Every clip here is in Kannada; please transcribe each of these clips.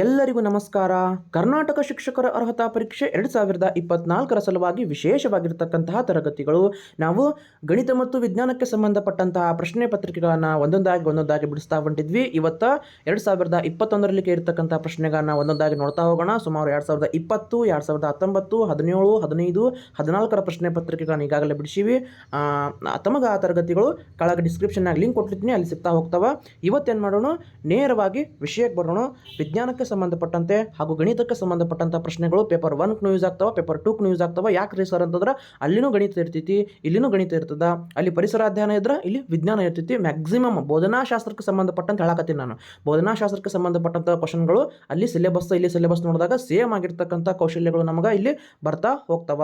ಎಲ್ಲರಿಗೂ ನಮಸ್ಕಾರ. ಕರ್ನಾಟಕ ಶಿಕ್ಷಕರ ಅರ್ಹತಾ ಪರೀಕ್ಷೆ ಎರಡು ಸಾವಿರದ ಇಪ್ಪತ್ನಾಲ್ಕರ ಸಲುವಾಗಿ ವಿಶೇಷವಾಗಿರ್ತಕ್ಕಂತಹ ತರಗತಿಗಳು. ನಾವು ಗಣಿತ ಮತ್ತು ವಿಜ್ಞಾನಕ್ಕೆ ಸಂಬಂಧಪಟ್ಟಂತಹ ಪ್ರಶ್ನೆ ಪತ್ರಿಕೆಗಳನ್ನು ಒಂದೊಂದಾಗಿ ಒಂದೊಂದಾಗಿ ಬಿಡಿಸ್ತಾ ಹೊಂಟಿದ್ವಿ. ಇವತ್ತು ಎರಡು ಸಾವಿರದ ಇಪ್ಪತ್ತೊಂದರಲ್ಲಿ ಇರತಕ್ಕಂಥ ಪ್ರಶ್ನೆಗಳನ್ನು ಒಂದೊಂದಾಗಿ ನೋಡ್ತಾ ಹೋಗೋಣ. ಸುಮಾರು ಎರಡು ಸಾವಿರದ ಇಪ್ಪತ್ತು, ಎರಡು ಸಾವಿರದ ಹತ್ತೊಂಬತ್ತು, ಹದಿನೇಳು, ಹದಿನೈದು, ಹದಿನಾಲ್ಕರ ಪ್ರಶ್ನೆ ಪತ್ರಿಕೆಗಳನ್ನು ಈಗಾಗಲೇ ಬಿಡಿಸಿವಿ. ತಮಗೆ ಆ ತರಗತಿಗಳು ಕೆಳಗೆ ಡಿಸ್ಕ್ರಿಪ್ಷನ್ನಾಗ ಲಿಂಕ್ ಕೊಟ್ಟಿರ್ತೀನಿ, ಅಲ್ಲಿ ಸಿಗ್ತಾ ಹೋಗ್ತಾವ. ಇವತ್ತೇನು ಮಾಡೋಣ? ನೇರವಾಗಿ ವಿಷಯಕ್ಕೆ ಬರೋಣ. ವಿಜ್ಞಾನಕ್ಕೆ ಸಂಬಂಧಪಟ್ಟಂತೆ ಹಾಗೂ ಗಣಿತಕ್ಕೆ ಸಂಬಂಧಪಟ್ಟಂಥ ಪ್ರಶ್ನೆಗಳು ಪೇಪರ್ ಒನ್ಕ್ನು ಯೂಸ್ ಆಗ್ತಾವ, ಪೇಪರ್ ಟೂಕ್ನು ಯೂಸ್ ಆಗ್ತಾವ. ಯಾಕೆ ರೀ ಸರ್ ಅಂತಂದ್ರೆ, ಅಲ್ಲಿನೂ ಗಣಿತ ಇರ್ತೈತಿ, ಇಲ್ಲಿನೂ ಗಣಿತ ಇರ್ತದ. ಅಲ್ಲಿ ಪರಿಸರ ಅಧ್ಯಯನ ಇದ್ರೆ, ಇಲ್ಲಿ ವಿಜ್ಞಾನ ಇರ್ತೈತಿ. ಮ್ಯಾಕ್ಸಿಮಮ್ ಬೋಧನಾಶಾಸ್ತ್ರಕ್ಕೆ ಸಂಬಂಧಪಟ್ಟಂತ ಹೇಳಕತ್ತೀನಿ ನಾನು. ಬೋಧನಾಶಾಸ್ತ್ರಕ್ಕೆ ಸಂಬಂಧಪಟ್ಟಂಥ ಕ್ವಶನ್ಗಳು, ಅಲ್ಲಿ ಸಿಲೆಬಸ್ ಇಲ್ಲಿ ಸಿಲೆಬಸ್ ನೋಡಿದಾಗ ಸೇಮ್ ಆಗಿರ್ತಕ್ಕಂಥ ಕೌಶಲ್ಯಗಳು ನಮಗೆ ಇಲ್ಲಿ ಬರ್ತಾ ಹೋಗ್ತಾವ.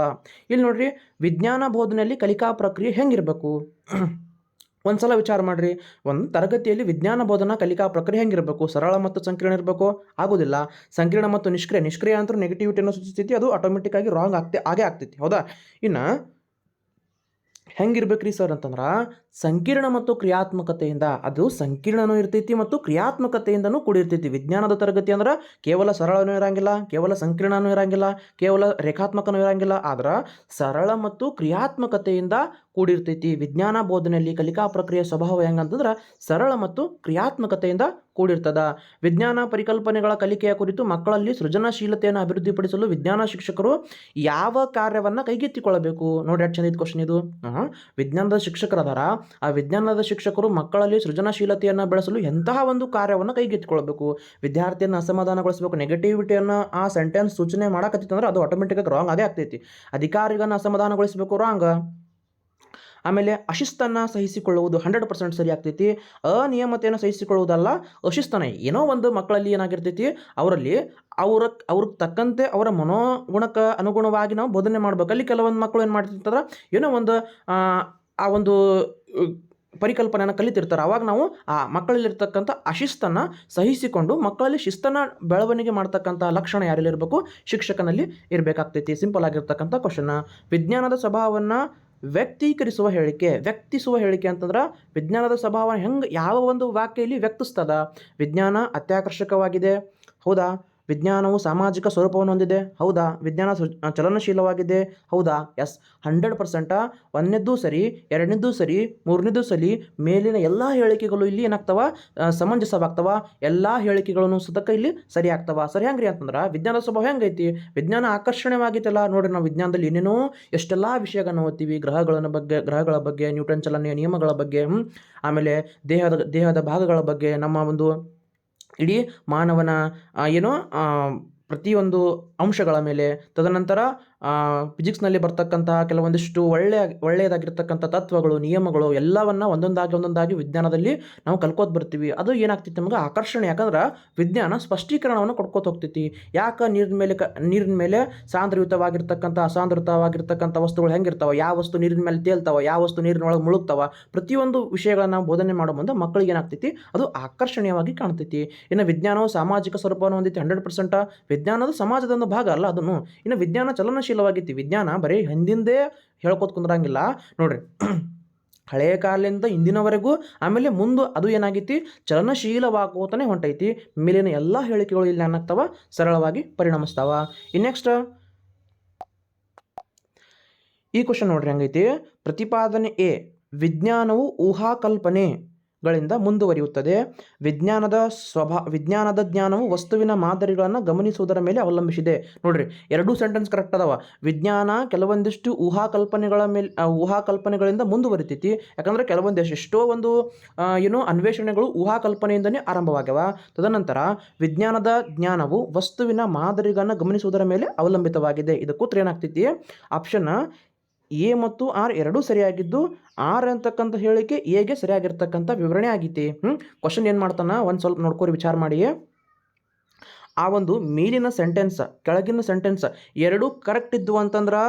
ಇಲ್ಲಿ ನೋಡ್ರಿ, ವಿಜ್ಞಾನ ಬೋಧನೆಯಲ್ಲಿ ಕಲಿಕಾ ಪ್ರಕ್ರಿಯೆ ಹೆಂಗಿರಬೇಕು? ಒಂದ್ಸಲ ವಿಚಾರ ಮಾಡ್ರಿ. ಒಂದು ತರಗತಿಯಲ್ಲಿ ವಿಜ್ಞಾನ ಬೋಧನಾ ಕಲಿಕಾ ಪ್ರಕ್ರಿಯೆ ಹೆಂಗಿರಬೇಕು? ಸರಳ ಮತ್ತು ಸಂಕೀರ್ಣ ಇರಬೇಕು? ಆಗೋದಿಲ್ಲ. ಸಂಕೀರ್ಣ ಮತ್ತು ನಿಷ್ಕ್ರಿಯ. ನಿಷ್ಕ್ರಿಯ ಅಂತ ನೆಗೆಟಿವಿಟಿಯನ್ನು ಸೂಚಿಸ್ತೈತಿ ಅದು ಆಟೋಮೆಟಿಕ್ ಆಗಿ ರಾಂಗ್ ಆಗ್ತಿ, ಆಗೇ ಆಗ್ತೈತಿ. ಹೌದಾ? ಇನ್ನು ಹೆಂಗಿರ್ಬೇಕ್ರಿ ಸರ್ ಅಂತಂದ್ರೆ ಸಂಕೀರ್ಣ ಮತ್ತು ಕ್ರಿಯಾತ್ಮಕತೆಯಿಂದ ಅದು ಸಂಕೀರ್ಣನೂ ಇರ್ತೈತಿ ಮತ್ತು ಕ್ರಿಯಾತ್ಮಕತೆಯಿಂದನೂ ಕೂಡಿರ್ತೈತಿ. ವಿಜ್ಞಾನದ ತರಗತಿ ಅಂದ್ರೆ ಕೇವಲ ಸರಳನೂ ಇರಂಗಿಲ್ಲ, ಕೇವಲ ಸಂಕೀರ್ಣನೂ ಇರಂಗಿಲ್ಲ, ಕೇವಲ ರೇಖಾತ್ಮಕನೂ ಇರಂಗಿಲ್ಲ. ಆದ್ರೆ ಸರಳ ಮತ್ತು ಕ್ರಿಯಾತ್ಮಕತೆಯಿಂದ ಕೂಡಿರ್ತೈತಿ. ವಿಜ್ಞಾನ ಬೋಧನೆಯಲ್ಲಿ ಕಲಿಕಾ ಪ್ರಕ್ರಿಯೆ ಸ್ವಭಾವ ಹೆಂಗಂತಂದ್ರೆ ಸರಳ ಮತ್ತು ಕ್ರಿಯಾತ್ಮಕತೆಯಿಂದ ಕೂಡಿರ್ತದ. ವಿಜ್ಞಾನ ಪರಿಕಲ್ಪನೆಗಳ ಕಲಿಕೆಯ ಕುರಿತು ಮಕ್ಕಳಲ್ಲಿ ಸೃಜನಶೀಲತೆಯನ್ನು ಅಭಿವೃದ್ಧಿಪಡಿಸಲು ವಿಜ್ಞಾನ ಶಿಕ್ಷಕರು ಯಾವ ಕಾರ್ಯವನ್ನು ಕೈಗೆತ್ತಿಕೊಳ್ಳಬೇಕು? ನೋಡಿ ಎಷ್ಟು ಚಂದ ಕ್ವಶನ್ ಇದು. ವಿಜ್ಞಾನದ ಶಿಕ್ಷಕರದಾರ ಆ ವಿಜ್ಞಾನದ ಶಿಕ್ಷಕರು ಮಕ್ಕಳಲ್ಲಿ ಸೃಜನಶೀಲತೆಯನ್ನು ಬೆಳೆಸಲು ಎಂತಹ ಒಂದು ಕಾರ್ಯವನ್ನು ಕೈಗೆತ್ತಿಕೊಳ್ಳಬೇಕು? ವಿದ್ಯಾರ್ಥಿಯನ್ನು ಅಸಮಾಧಾನಗೊಳಿಸಬೇಕು ನೆಗೆಟಿವಿಟಿಯನ್ನು ಆ ಸೆಂಟೆನ್ಸ್ ಸೂಚನೆ ಮಾಡಕತ್ತಿತ್ತಂದ್ರೆ ಅದು ಆಟೋಮೆಟಿಕ್ ರಾಂಗ್ ಅದೇ ಆಗ್ತೈತಿ. ಅಧಿಕಾರಿಗಳನ್ನು ಅಸಮಾಧಾನಗೊಳಿಸಬೇಕು ರಾಂಗ್ ಆಮೇಲೆ ಅಶಿಸ್ತನ್ನು ಸಹಿಸಿಕೊಳ್ಳುವುದು ಹಂಡ್ರೆಡ್ ಪರ್ಸೆಂಟ್ ಸರಿ ಆಗ್ತೈತಿ. ಅನಿಯಮತೆಯನ್ನು ಸಹಿಸಿಕೊಳ್ಳುವುದಲ್ಲ ಅಶಿಸ್ತನ. ಏನೋ ಒಂದು ಮಕ್ಕಳಲ್ಲಿ ಏನಾಗಿರ್ತೈತಿ ಅವರಲ್ಲಿ ಅವ್ರ ಅವ್ರಿಗೆ ತಕ್ಕಂತೆ ಅವರ ಮನೋಗುಣಕ್ಕೆ ಅನುಗುಣವಾಗಿ ನಾವು ಬೋಧನೆ ಮಾಡ್ಬೇಕು. ಅಲ್ಲಿ ಕೆಲವೊಂದು ಮಕ್ಕಳು ಏನು ಮಾಡ್ತಿರ್ತಾರೆ ಏನೋ ಒಂದು ಆ, ಒಂದು ಪರಿಕಲ್ಪನೆಯನ್ನು ಕಲಿತಿರ್ತಾರೆ. ಆವಾಗ ನಾವು ಆ ಮಕ್ಕಳಲ್ಲಿರ್ತಕ್ಕಂಥ ಅಶಿಸ್ತನ್ನು ಸಹಿಸಿಕೊಂಡು ಮಕ್ಕಳಲ್ಲಿ ಶಿಸ್ತನ್ನು ಬೆಳವಣಿಗೆ ಮಾಡ್ತಕ್ಕಂಥ ಲಕ್ಷಣ ಯಾರಲ್ಲಿರಬೇಕು? ಶಿಕ್ಷಕನಲ್ಲಿ ಇರಬೇಕಾಗ್ತೈತಿ. ಸಿಂಪಲ್ ಆಗಿರ್ತಕ್ಕಂಥ ಕ್ವಶನ್ ವಿಜ್ಞಾನದ ಸ್ವಭಾವವನ್ನು ವ್ಯಕ್ತೀಕರಿಸುವ ಹೇಳಿಕೆ, ವ್ಯಕ್ತಿಸುವ ಹೇಳಿಕೆ ಅಂತಂದ್ರೆ ವಿಜ್ಞಾನದ ಸ್ವಭಾವ ಹೆಂಗೆ ಯಾವ ಒಂದು ವಾಕ್ಯಲ್ಲಿ ವ್ಯಕ್ತಿಸ್ತದ? ವಿಜ್ಞಾನ ಅತ್ಯಾಕರ್ಷಕವಾಗಿದೆ. ಹೌದಾ? ವಿಜ್ಞಾನವು ಸಾಮಾಜಿಕ ಸ್ವರೂಪವನ್ನು ಹೊಂದಿದೆ. ಹೌದಾ? ವಿಜ್ಞಾನ ಚಲನಶೀಲವಾಗಿದೆ. ಹೌದಾ? ಎಸ್. Hundred percent? ಒಂದನೇದ್ದು ಸರಿ, ಎರಡನೇದ್ದು ಸರಿ, ಮೂರನೇದ್ದು ಸರಿ ಮೇಲಿನ ಎಲ್ಲ ಹೇಳಿಕೆಗಳು ಇಲ್ಲಿ ಏನಾಗ್ತವ? ಸಮಂಜಸವಾಗ್ತವೆ. ಎಲ್ಲ ಹೇಳಿಕೆಗಳನ್ನು ಸುತಕ ಇಲ್ಲಿ ಸರಿ ಆಗ್ತವ. ಸರಿ ಹೆಂಗ್ರಿ ಅಂತಂದ್ರೆ, ವಿಜ್ಞಾನದ ಸ್ವಭಾವ ಹೆಂಗೈತಿ? ವಿಜ್ಞಾನ ಆಕರ್ಷಣೆವಾಗಿತ್ತಲ್ಲ ನೋಡ್ರಿ ನಾವು ವಿಜ್ಞಾನದಲ್ಲಿ ಏನೇನೋ ಎಷ್ಟೆಲ್ಲ ವಿಷಯಗಳನ್ನು ಓದ್ತೀವಿ. ಗ್ರಹಗಳ ಬಗ್ಗೆ ಗ್ರಹಗಳ ಬಗ್ಗೆ, ನ್ಯೂಟನ್ ಚಲನೆಯ ನಿಯಮಗಳ ಬಗ್ಗೆ ಆಮೇಲೆ ದೇಹದ ದೇಹದ ಭಾಗಗಳ ಬಗ್ಗೆ, ನಮ್ಮ ಒಂದು ಇಡೀ ಮಾನವನ ಏನೋ ಪ್ರತಿಯೊಂದು ಅಂಶಗಳ ಮೇಲೆ. ತದನಂತರ ಫಿಸಿಕ್ಸ್ನಲ್ಲಿ ಬರ್ತಕ್ಕಂತಹ ಕೆಲವೊಂದಿಷ್ಟು ಒಳ್ಳೆಯ ಒಳ್ಳೆಯದಾಗಿರ್ತಕ್ಕಂಥ ತತ್ವಗಳು, ನಿಯಮಗಳು ಎಲ್ಲವನ್ನ ಒಂದೊಂದಾಗಿ ಒಂದೊಂದಾಗಿ ವಿಜ್ಞಾನದಲ್ಲಿ ನಾವು ಕಲ್ಕೋತ ಬರ್ತೀವಿ. ಅದು ಏನಾಗ್ತೈತಿ ನಮಗೆ ಆಕರ್ಷಣೆ. ಯಾಕಂದ್ರೆ ವಿಜ್ಞಾನ ಸ್ಪಷ್ಟೀಕರಣವನ್ನು ಕೊಡ್ಕೋತ ಹೋಗ್ತೈತಿ. ಯಾಕೆ ನೀರಿನ ಮೇಲೆ ಕ, ನೀರಿನ ಮೇಲೆ ಸಾಂದ್ರಯುತವಾಗಿರ್ತಕ್ಕಂಥ ಅಸಾಂದ್ರತವಾಗಿರ್ತಕ್ಕಂಥ ವಸ್ತುಗಳು ಹೆಂಗಿರ್ತಾವೆ? ಯಾವ ವಸ್ತು ನೀರಿನ ಮೇಲೆ ತೇಲ್ತಾವೆ? ಯಾವ ವಸ್ತು ನೀರಿನೊಳಗೆ ಮುಳುಗ್ತಾವೆ? ಪ್ರತಿಯೊಂದು ವಿಷಯಗಳನ್ನ ನಾವು ಬೋಧನೆ ಮಾಡೋ ಮುಂದೆ ಮಕ್ಕಳಿಗೆ ಏನಾಗ್ತೈತಿ? ಅದು ಆಕರ್ಷಣೀಯವಾಗಿ ಕಾಣ್ತೈತಿ. ಇನ್ನು ವಿಜ್ಞಾನವು ಸಾಮಾಜಿಕ ಸ್ವರೂಪವನ್ನು ಹೊಂದಿತ್ತು. ಹಂಡ್ರೆಡ್ ಪರ್ಸೆಂಟ್ ವಿಜ್ಞಾನದ ಸಮಾಜದ ಒಂದು ಭಾಗ ಅಲ್ಲ ಅದನ್ನು. ಇನ್ನು ವಿಜ್ಞಾನ ಚಲನಶೀಲವಾಗಿತ್ತು. ವಿಜ್ಞಾನ ಬರೀ ಹಿಂದಿಂದೇ ಹೇಳ್ಕೊತ ಕುಂದ್ರಂಗಿಲ್ಲ. ನೋಡ್ರಿ ಹಳೆಯ ಕಾಲದಿಂದ ಇಂದಿನವರೆಗೂ ಆಮೇಲೆ ಮುಂದೆ ಅದು ಏನಾಗೈತಿ? ಚಲನಶೀಲವಾಗೋತಾನೆ ಹೊಂಟೈತಿ. ಮೇಲಿನ ಎಲ್ಲ ಹೇಳಿಕೆಗಳು ಇಲ್ಲಿ ಏನಾಗ್ತಾವ? ಸರಳವಾಗಿ ಪರಿಣಮಿಸ್ತಾವ. ಇನ್ನು ನೆಕ್ಸ್ಟ್ ಈ ಕ್ವಶನ್ ನೋಡ್ರಿ ಹಂಗೈತಿ? ಪ್ರತಿಪಾದನೆ ಎ, ವಿಜ್ಞಾನವು ಊಹಾಕಲ್ಪನೆಗಳಿಂದ ಮುಂದುವರಿಯುತ್ತದೆ. ವಿಜ್ಞಾನದ ಸ್ವಭಾ, ವಿಜ್ಞಾನದ ಜ್ಞಾನವು ವಸ್ತುವಿನ ಮಾದರಿಗಳನ್ನು ಗಮನಿಸುವುದರ ಮೇಲೆ ಅವಲಂಬಿಸಿದೆ. ನೋಡ್ರಿ, ಎರಡೂ ಸೆಂಟೆನ್ಸ್ ಕರೆಕ್ಟ್ ಅದಾವ. ವಿಜ್ಞಾನ ಕೆಲವೊಂದಿಷ್ಟು ಊಹಾ ಕಲ್ಪನೆಗಳ ಮೇಲೆ ಊಹಾ ಕಲ್ಪನೆಗಳಿಂದ ಮುಂದುವರಿತೈತಿ. ಯಾಕಂದ್ರೆ ಕೆಲವೊಂದಿಷ್ಟು ಎಷ್ಟೋ ಒಂದು ಏನು ಅನ್ವೇಷಣೆಗಳು ಊಹಾ ಕಲ್ಪನೆಯಿಂದನೇ ಆರಂಭವಾಗ್ಯವ. ತದನಂತರ ವಿಜ್ಞಾನದ ಜ್ಞಾನವು ವಸ್ತುವಿನ ಮಾದರಿಗಳನ್ನು ಗಮನಿಸುವುದರ ಮೇಲೆ ಅವಲಂಬಿತವಾಗಿದೆ. ಇದಕ್ಕೂ ಏನಾಗ್ತೈತಿ? ಆಪ್ಷನ್ ಎ ಮತ್ತು ಆರ್ ಎರಡೂ ಸರಿಯಾಗಿದ್ದು, ಆರ್ ಅಂತಕ್ಕಂಥ ಹೇಳಿಕೆ ಎಗೆ ಸರಿಯಾಗಿರ್ತಕ್ಕಂಥ ವಿವರಣೆ ಆಗೈತಿ. ಹ್ಞೂ ಕ್ವಶನ್ ಏನು ಮಾಡ್ತಾನೆ? ಒಂದು ಸ್ವಲ್ಪ ನೋಡ್ಕೋರಿ, ವಿಚಾರ ಮಾಡಿ. ಆ ಒಂದು ಮೇಲಿನ ಸೆಂಟೆನ್ಸ್ ಕೆಳಗಿನ ಸೆಂಟೆನ್ಸ್ ಎರಡೂ ಕರೆಕ್ಟ್ ಇದ್ವು ಅಂತಂದ್ರೆ